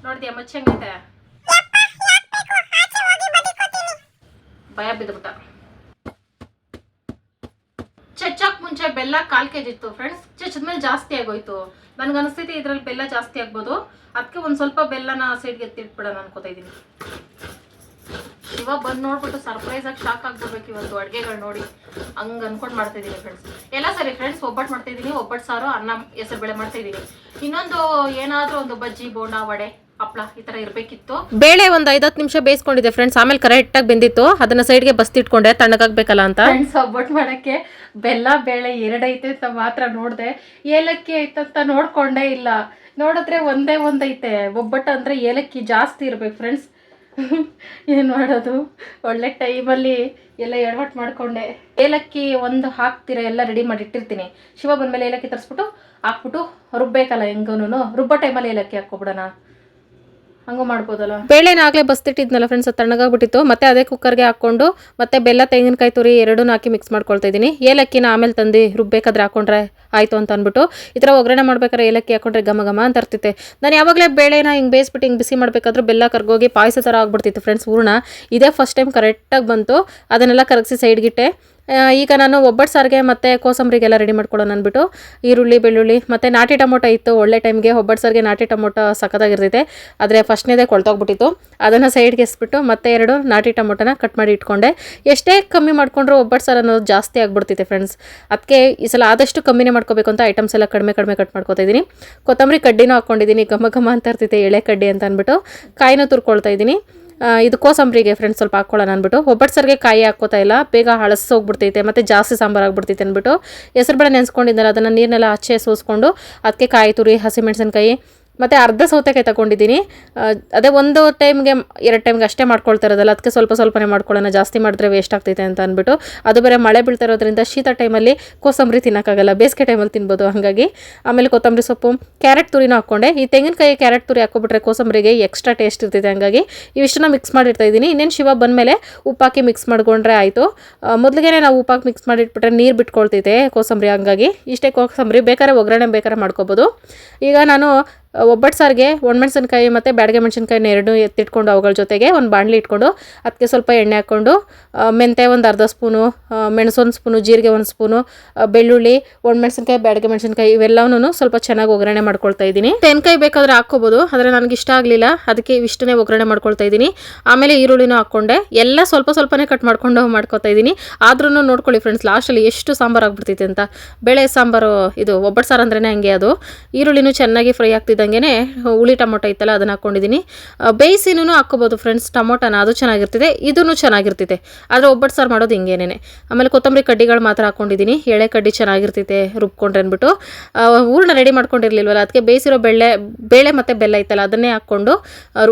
ನೋಡ್ತೀಯ ಮಚ್ಚ ಹೆಂಗೈತೆ? ಭಯ ಬಿದ್ದುಬಿಟ್ಟ. ಮುಂಚೆ ಬೆಲ್ಲ ಕಾಲ್ ಕೆಜಿ ಇತ್ತು. ಫ್ರೆಂಡ್ಸ್ ಚಚ್ಚಿದ್ಮೇಲೆ ಜಾಸ್ತಿ ಆಗೋಯ್ತು. ನನ್ಗೆ ಅನಿಸ್ತೈತಿ ಇದ್ರಲ್ಲಿ ಬೆಲ್ಲ ಜಾಸ್ತಿ ಆಗ್ಬೋದು. ಅದಕ್ಕೆ ಒಂದು ಸ್ವಲ್ಪ ಬೆಲ್ಲನ ಸೈಡ್ಗೆ ಎತ್ತಿಟ್ಬಿಡೋಣ ಅನ್ಕೋತಾ ಇದ್ದೀನಿ ಇವಾಗ ಬಂದು ನೋಡ್ಬಿಟ್ಟು ಸರ್ಪ್ರೈಸ್ ಆಗಿ ಶಾಕ್ ಆಗ್ಬಿಡ್ಬೇಕು ಇವತ್ತು ಅಡುಗೆಗಳು ನೋಡಿ. ಹಂಗೆ ಅನ್ಕೊಂಡು ಮಾಡ್ತಾ ಇದ್ದೀನಿ ಫ್ರೆಂಡ್ಸ್ ಎಲ್ಲ ಸರಿ ಫ್ರೆಂಡ್ಸ್ ಒಬ್ಬಟ್ಟು ಮಾಡ್ತಾ ಇದ್ದೀನಿ ಒಬ್ಬಟ್ಟು ಸಾರು, ಅನ್ನ, ಹೆಸರು ಬೇಳೆ ಮಾಡ್ತಾ ಇದ್ದೀನಿ ಇನ್ನೊಂದು ಏನಾದರೂ ಒಂದು ಬಜ್ಜಿ, ಬೋಂಡ, ವಡೆ. ಹಪ್ಳ ಈ ಥರ ಇರಬೇಕಿತ್ತು. ಬೇಳೆ ಒಂದು ಐದತ್ತು ನಿಮಿಷ ಬೇಯಿಸ್ಕೊಂಡಿದ್ದೆ ಫ್ರೆಂಡ್ಸ್ ಆಮೇಲೆ ಕರೆಕ್ಟಾಗಿ ಬೆಂದಿತ್ತು. ಅದನ್ನ ಸೈಡ್ಗೆ ಬಸ್ತಿಟ್ಕೊಂಡೆ ತಣ್ಣಗಾಗಬೇಕಲ್ಲ ಅಂತ. ಫ್ರೆಂಡ್ಸ್ ಒಬ್ಬಟ್ಟು ಮಾಡಕ್ಕೆ ಬೆಲ್ಲ ಬೇಳೆ ಎರಡೈತೆ ಅಂತ ಮಾತ್ರ ನೋಡಿದೆ. ಏಲಕ್ಕಿ ಐತಂತ ನೋಡ್ಕೊಂಡೇ ಇಲ್ಲ. ನೋಡಿದ್ರೆ ಒಂದೇ ಒಂದೈತೆ. ಒಬ್ಬಟ್ಟು ಅಂದರೆ ಏಲಕ್ಕಿ ಜಾಸ್ತಿ ಇರ್ಬೇಕು ಫ್ರೆಂಡ್ಸ್ ಏನು ಮಾಡೋದು? ಒಳ್ಳೆ ಟೈಮಲ್ಲಿ ಎಲ್ಲ ಎಡವಟ್ಟು ಮಾಡಿಕೊಂಡೆ. ಏಲಕ್ಕಿ ಒಂದು ಹಾಕ್ತೀರ ಎಲ್ಲ ರೆಡಿ ಮಾಡಿ ಇಟ್ಟಿರ್ತೀನಿ. ಶಿವ ಬಂದಮೇಲೆ ಏಲಕ್ಕಿ ತರಿಸ್ಬಿಟ್ಟು ಹಾಕ್ಬಿಟ್ಟು ರುಬ್ಬೇಕಲ್ಲ ಹೆಂಗನು ರುಬ್ಬೋ ಟೈಮಲ್ಲಿ ಏಲಕ್ಕಿ ಹಾಕ್ಕೊಬಿಡೋಣ. ಹಂಗೂ ಮಾಡ್ಬೋದಲ್ಲ? ಬೇಳೆನ ಆಗಲೇ ಬಸ್ತಿಟ್ಟಿದ್ನಲ್ಲ ಫ್ರೆಂಡ್ಸ್ ಅದು ತಣ್ಣಗಾಗ್ಬಿಟ್ಟಿತ್ತು. ಮತ್ತೆ ಅದೇ ಕುಕ್ಕರ್ಗೆ ಹಾಕ್ಕೊಂಡು ಮತ್ತೆ ಬೆಲ್ಲ, ತೆಂಗಿನಕಾಯಿ ತುರಿ ಎರಡೂ ಹಾಕಿ ಮಿಕ್ಸ್ ಮಾಡ್ಕೊಳ್ತಾ ಇದ್ದೀನಿ. ಏಲಕ್ಕಿನ ಆಮೇಲೆ ತಂದು ರುಬ್ಬೇಕಾದ್ರೆ ಹಾಕೊಂಡ್ರೆ ಆಯಿತು ಅಂತ ಅಂದ್ಬಿಟ್ಟು. ಈ ಥರ ಒಗ್ಗರಣೆ ಮಾಡ್ಬೇಕಾದ್ರೆ ಏಲಕ್ಕಿ ಹಾಕೊಂಡ್ರೆ ಘಮ ಘಮ ಅಂತ ಇರ್ತಿತ್ತೆ ನಾನು ಯಾವಾಗಲೇ ಬೇಳೆನ ಹಿಂಗೆ ಬೇಯಿಸ್ಬಿಟ್ಟು ಹಿಂಗೆ ಬಿಸಿ ಮಾಡಬೇಕಾದ್ರೂ ಬೆಲ್ಲ ಕರ್ಗೋಗಿ ಪಾಯಸ ಥರ ಆಗ್ಬಿಡ್ತಿತ್ತು ಫ್ರೆಂಡ್ಸ್ ಹೂರ್ಣ ಇದೇ ಫಸ್ಟ್ ಟೈಮ್ ಕರೆಕ್ಟಾಗಿ ಬಂತು. ಅದನ್ನೆಲ್ಲ ಕರಗಿಸಿ ಸೈಡ್ಗಿಟ್ಟೆ ಈಗ ನಾನು ಒಬ್ಬಟ್ಟು ಸಾರಿಗೆ ಮತ್ತು ಕೋಸಂಬರಿಗೆಲ್ಲ ರೆಡಿ ಮಾಡ್ಕೊಳ್ಳೋಣ ಅಂದ್ಬಿಟ್ಟು ಈರುಳ್ಳಿ, ಬೆಳ್ಳುಳ್ಳಿ ಮತ್ತು ನಾಟಿ ಟೊಮೊಟೊ ಇತ್ತು. ಒಳ್ಳೆ ಟೈಮ್ಗೆ ಒಬ್ಬಟ್ಟು ಸಾರಿಗೆ ನಾಟಿ ಟೊಮೊಟೊ ಸಖತ್ತಾಗಿರ್ತೈತೆ ಆದರೆ ಫಸ್ಟ್ನೇದೇ ಕೊಳ್ತೋಗ್ಬಿಟ್ಟಿತ್ತು. ಅದನ್ನು ಸೈಡ್ಗೆ ಎಸ್ಬಿಟ್ಟು ಮತ್ತೆ ಎರಡು ನಾಟಿ ಟೊಮೊಟೊನ ಕಟ್ ಮಾಡಿ ಇಟ್ಕೊಂಡೆ. ಎಷ್ಟೇ ಕಮ್ಮಿ ಮಾಡಿಕೊಂಡ್ರು ಒಬ್ಬಟ್ಟು ಸಾರು ಅನ್ನೋದು ಜಾಸ್ತಿ ಆಗಿಬಿಡ್ತೈತೆ ಫ್ರೆಂಡ್ಸ್ ಅದಕ್ಕೆ ಈ ಸಲ ಆದಷ್ಟು ಕಮ್ಮಿನೇ ಮಾಡ್ಕೋಬೇಕು ಅಂತ ಐಟಮ್ಸ್ ಎಲ್ಲ ಕಡಿಮೆ ಕಡಿಮೆ ಕಟ್ ಮಾಡ್ಕೊತಾ ಇದ್ದೀನಿ. ಕೊತ್ತಂಬರಿ ಕಡ್ಡಿನೂ ಹಾಕ್ಕೊಂಡಿದ್ದೀನಿ ಘಮ ಘಮ ಅಂತ ಇರ್ತೈತೆ ಎಳೆ ಕಡ್ಡಿ ಅಂತ ಅಂದ್ಬಿಟ್ಟು ಕಾಯಿನೂ ತುರ್ಕೊಳ್ತಾ ಇದ್ದೀನಿ. ಇದು ಕೋಸಂಬರಿಗೆ ಫ್ರೆಂಡ್ಸ್ ಸ್ವಲ್ಪ ಹಾಕ್ಕೊಳ್ಳೋಣ ಅಂದ್ಬಿಟ್ಟು. ಒಬ್ಬಟ್ಟು ಸರ್ಗೆ ಕಾಯಿ ಹಾಕೋತಾ ಇಲ್ಲ. ಬೇಗ ಹಳಸೋಗ್ಬಿಡ್ತೈತೆ ಮತ್ತು ಜಾಸ್ತಿ ಸಾಂಬಾರು ಆಗ್ಬಿಡ್ತೈತೆ ಅಂದ್ಬಿಟ್ಟು. ಹೆಸರುಬೇಳೆ ನೆನೆಸ್ಕೊಂಡಿದ್ದಲ್ಲ ಅದನ್ನು ನೀರನ್ನೆಲ್ಲ ಹಚ್ಚೆ ಸೋಸ್ಕೊಂಡು ಅದಕ್ಕೆ ಕಾಯಿ ತುರಿ ಹಸಿಮೆಣಸಿನ್ಕಾಯಿ ಮತ್ತು ಅರ್ಧ ಸೌತೆಕಾಯಿ ತಗೊಂಡಿದ್ದೀನಿ. ಅದೇ ಒಂದು ಟೈಮ್ಗೆ, ಎರಡು ಟೈಮ್ಗೆ ಅಷ್ಟೇ ಮಾಡ್ಕೊಳ್ತಾ ಇರೋದಲ್ಲ, ಅದಕ್ಕೆ ಸ್ವಲ್ಪ ಸ್ವಲ್ಪನೇ ಮಾಡ್ಕೊಳ್ಳೋಣ, ಜಾಸ್ತಿ ಮಾಡಿದ್ರೆ ವೇಸ್ಟ್ ಆಗ್ತೈತೆ ಅಂತ ಅಂದ್ಬಿಟ್ಟು. ಅದು ಬೇರೆ ಮಳೆ ಬೀಳ್ತಾ ಇರೋದ್ರಿಂದ ಶೀತ ಟೈಮಲ್ಲಿ ಕೋಸಂಬರಿ ತಿನ್ನೋಕ್ಕಾಗಲ್ಲ, ಬೇಸಿಗೆ ಟೈಮಲ್ಲಿ ತಿನ್ಬೋದು ಹಾಗಾಗಿ. ಆಮೇಲೆ ಕೊತ್ತಂಬರಿ ಸೊಪ್ಪು, ಕ್ಯಾರೆಟ್ ತುರಿನೂ ಹಾಕ್ಕೊಂಡೆ. ಈ ತೆಂಗಿನಕಾಯಿ ಕ್ಯಾರೆಟ್ ತುರಿ ಹಾಕ್ಕೊಬಿಟ್ರೆ ಕೋಸಂಬರಿಗೆ ಎಕ್ಸ್ಟ್ರಾ ಟೇಸ್ಟ್ ಇರ್ತೈತೆ ಹಾಗಾಗಿ. ಇವಿಷ್ಟನ್ನ ಮಿಕ್ಸ್ ಮಾಡಿರ್ತಾ ಇದ್ದೀನಿ. ಇನ್ನೇನು ಶಿವ ಬಂದಮೇಲೆ ಉಪ್ಪಾಕಿ ಮಿಕ್ಸ್ ಮಾಡ್ಕೊಂಡ್ರೆ ಆಯಿತು. ಮೊದಲಿಗೆ ನಾವು ಉಪ್ಪಾಕಿ ಮಿಕ್ಸ್ ಮಾಡಿಟ್ಬಿಟ್ರೆ ನೀರು ಬಿಟ್ಕೊಳ್ತೈತೆ ಕೋಸಂಬರಿ ಹಂಗಾಗಿ. ಇಷ್ಟೇ ಕೋಸಂಬರಿ, ಬೇಕಾದ್ರೆ ಒಗ್ಗರಣೆ ಬೇಕಾದ್ರೆ ಮಾಡ್ಕೋಬೋದು. ಈಗ ನಾನು ಒಬ್ಬಟ್ಟು ಸಾರಿಗೆ ಒಣಮೆಣ್ಸಿನ್ಕಾಯಿ ಮತ್ತು ಬ್ಯಾಡಗೆ ಮೆಣಸಿನ್ಕಾಯಿನ ಎರಡು ಎತ್ತಿಟ್ಕೊಂಡು ಅವುಗಳ ಜೊತೆಗೆ ಒಂದು ಬಾಣಲಿ ಇಟ್ಕೊಂಡು ಅದಕ್ಕೆ ಸ್ವಲ್ಪ ಎಣ್ಣೆ ಹಾಕ್ಕೊಂಡು ಮೆಂತೆ ಒಂದು ಅರ್ಧ ಸ್ಪೂನು ಆ, ಮೆಣಸು ಒಂದು ಸ್ಪೂನು ಜೀರಿಗೆ ಒಂದು ಸ್ಪೂನು ಬೆಳ್ಳುಳ್ಳಿ ಒಣಮೆಣ್ಸಿನ್ಕಾಯಿ ಬ್ಯಾಡಗೆ ಮೆಣಸಿನ್ಕಾಯಿ ಇವೆಲ್ಲವೂ ಸ್ವಲ್ಪ ಚೆನ್ನಾಗಿ ಒಗ್ಗರಣೆ ಮಾಡ್ಕೊಳ್ತಾ ಇದ್ದೀನಿ. ತೆನ್ಕಾಯಿ ಬೇಕಾದರೆ ಹಾಕ್ಕೋಬೋದು ಆದರೆ ನನಗೆ ಇಷ್ಟ ಆಗಲಿಲ್ಲ ಅದಕ್ಕೆ ಇಷ್ಟನೇ ಒಗ್ಗರಣೆ ಮಾಡ್ಕೊಳ್ತಾ ಇದ್ದೀನಿ. ಆಮೇಲೆ ಈರುಳ್ಳಿನೂ ಹಾಕ್ಕೊಂಡೆ ಎಲ್ಲ ಸ್ವಲ್ಪ ಸ್ವಲ್ಪನೇ ಕಟ್ ಮಾಡ್ಕೊಂಡು ಮಾಡ್ಕೊತಾ ಇದ್ದೀನಿ. ಆದ್ರೂ ನೋಡ್ಕೊಳ್ಳಿ ಫ್ರೆಂಡ್ಸ್ ಲಾಸ್ಟಲ್ಲಿ ಎಷ್ಟು ಸಾಂಬಾರು ಆಗ್ಬಿಡ್ತೈತೆ ಅಂತ. ಬೇಳೆ ಸಾಂಬಾರು ಇದು ಒಬ್ಬಟ್ಟು ಸಾರು ಅಂದ್ರೇ ಹಂಗೆ ಅದು. ಈರುಳ್ಳಿನೂ ಚೆನ್ನಾಗಿ ಫ್ರೈ ಆಗ್ತಿದ್ದಂಗೆ ಹುಳಿ ಟೊಮೊಟೊ ಇತ್ತಲ್ಲ ಅದನ್ನು ಹಾಕ್ಕೊಂಡಿದ್ದೀನಿ ಬೇಯಿಸಿನೂ ಹಾಕ್ಕೋಬೋದು ಫ್ರೆಂಡ್ಸ್ ಟೊಮೊಟೊನ ಅದು ಚೆನ್ನಾಗಿರ್ತಿದೆ ಇದೂ ಚೆನ್ನಾಗಿರ್ತಿದೆ. ಆದರೆ ಒಬ್ಬಟ್ಟು ಸಾರು ಮಾಡೋದು ಹಿಂಗೇನೆ ಆಮೇಲೆ ಕೊತ್ತಂಬರಿ ಕಡ್ಡಿಗಳು ಮಾತ್ರ ಹಾಕ್ಕೊಂಡಿದ್ದೀನಿ ಎಳೆ ಕಡ್ಡಿ ಚೆನ್ನಾಗಿರ್ತೈತೆ ರುಬ್ಕೊಂಡ್ರೆ ಅಂದ್ಬಿಟ್ಟು. ಹೂರ್ಣ ರೆಡಿ ಮಾಡ್ಕೊಂಡಿರ್ಲಿಲ್ವಲ್ಲ ಅದಕ್ಕೆ ಬೇಯಿಸಿರೋ ಬೇಳೆ ಬೇಳೆ ಮತ್ತು ಬೆಲ್ಲ ಇತ್ತಲ್ಲ ಅದನ್ನೇ ಹಾಕ್ಕೊಂಡು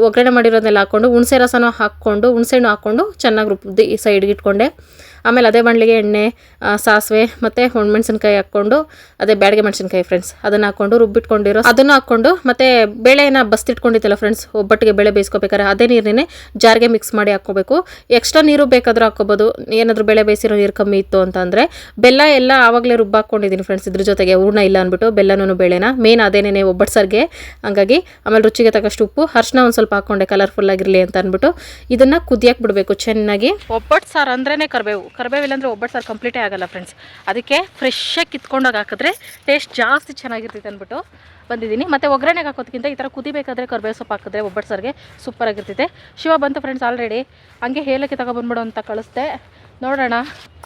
ಒಗ್ಗರಣೆ ಮಾಡಿರೋದನ್ನೆಲ್ಲ ಹಾಕ್ಕೊಂಡು, ಹುಣಸೆ ರಸನೂ ಹಾಕ್ಕೊಂಡು ಹುಣಸೆಹಣ್ಣು ಹಾಕ್ಕೊಂಡು ಚೆನ್ನಾಗಿ ರುಬ್ಬಿ ಸೈಡ್ಗೆ ಇಟ್ಕೊಂಡೆ. ಆಮೇಲೆ ಅದೇ ಬಾಣಲಿಗೆ ಎಣ್ಣೆ ಸಾಸಿವೆ ಮತ್ತು ಒಣಮೆಣ್ಸಿನ್ಕಾಯಿ ಹಾಕ್ಕೊಂಡು, ಅದೇ ಬ್ಯಾಡಗೆ ಮೆಣಸಿನ್ಕಾಯಿ ಫ್ರೆಂಡ್ಸ್ ಅದನ್ನು ಹಾಕ್ಕೊಂಡು ರುಬ್ಬಿಟ್ಕೊಂಡಿರೋ ಅದನ್ನು ಹಾಕ್ಕೊಂಡು ಮತ್ತು ಬೇಳೆನ ಬಸ್ತಿಟ್ಕೊಂಡಿತ್ತಲ್ಲ ಫ್ರೆಂಡ್ಸ್ ಒಬ್ಬಟ್ಟಿಗೆ ಬೇಳೆ ಬೇಯಿಸ್ಕೋಬೇಕಾದ್ರೆ ಅದೇ ನೀರನ್ನೇ ಜಾರಿಗೆ ಮಿಕ್ಸ್ ಮಾಡಿ ಹಾಕ್ಕೋಬೇಕು. ಎಕ್ಸ್ಟ್ರಾ ನೀರು ಬೇಕಾದರೂ ಹಾಕ್ಕೋಬೋದು. ಏನಾದರೂ ಬೆಳೆ ಬೇಯಿಸಿರೋ ನೀರು ಕಮ್ಮಿ ಇತ್ತು ಅಂತಂದರೆ ಬೆಲ್ಲ ಎಲ್ಲ ಆವಾಗಲೇ ರುಬ್ಬ ಹಾಕ್ಕೊಂಡಿದ್ದೀನಿ ಫ್ರೆಂಡ್ಸ್ ಇದ್ರ ಜೊತೆಗೆ ಹೂರ್ಣ ಇಲ್ಲ ಅಂದ್ಬಿಟ್ಟು ಬೆಲ್ಲನೂ ಬೇಳೆನ ಮೇನ್ ಅದೇನೇ ಒಬ್ಬಟ್ಟು ಸರ್ಗೆ. ಹಂಗಾಗಿ ಆಮೇಲೆ ರುಚಿಗೆ ತಕ್ಕಷ್ಟು ಉಪ್ಪು, ಅರ್ಶಿನ ಒಂದು ಸ್ವಲ್ಪ ಹಾಕ್ಕೊಂಡೆ ಕಲರ್ಫುಲ್ ಆಗಿರಲಿ ಅಂತ ಅಂದ್ಬಿಟ್ಟು ಇದನ್ನು ಕುದಿಯಕ್ಕೆ ಬಿಡಬೇಕು ಚೆನ್ನಾಗಿ. ಒಬ್ಬಟ್ಟು ಸಾರು ಅಂದ್ರೇ ಕರಿಬೇವು. ಕರಿಬೇವು ಇಲ್ಲಾಂದ್ರೆ ಒಬ್ಬಟ್ಟು ಸಾರು ಕಂಪ್ಲೀಟೇ ಆಗಲ್ಲ ಫ್ರೆಂಡ್ಸ್ ಅದಕ್ಕೆ ಫ್ರೆಶ್ಶಾಗಿ ಕಿತ್ಕೊಂಡೋಗಿ ಹಾಕಿದ್ರೆ ಟೇಸ್ಟ್ ಜಾಸ್ತಿ ಚೆನ್ನಾಗಿರ್ತೈತೆ ಅಂದ್ಬಿಟ್ಟು ಬಂದಿದ್ದೀನಿ. ಮತ್ತು ಒಗ್ಗರಣೆಗೆ ಹಾಕೋದಕ್ಕಿಂತ ಈ ಥರ ಕುದಿಬೇಕಾದ್ರೆ ಕರಿಬೇವು ಸೊಪ್ಪು ಹಾಕಿದ್ರೆ ಒಬ್ಬಟ್ಟು ಸಾರಿಗೆ ಸೂಪರಾಗಿರ್ತೈತೆ ಶಿವ ಬಂತು ಫ್ರೆಂಡ್ಸ್ ಆಲ್ರೆಡಿ ಹಂಗೆ ಹೇಳಕ್ಕೆ ತಗೊಬಂದ್ಬಿಡು ಅಂತ ಕಳಿಸ್ದೆ. ನೋಡೋಣ.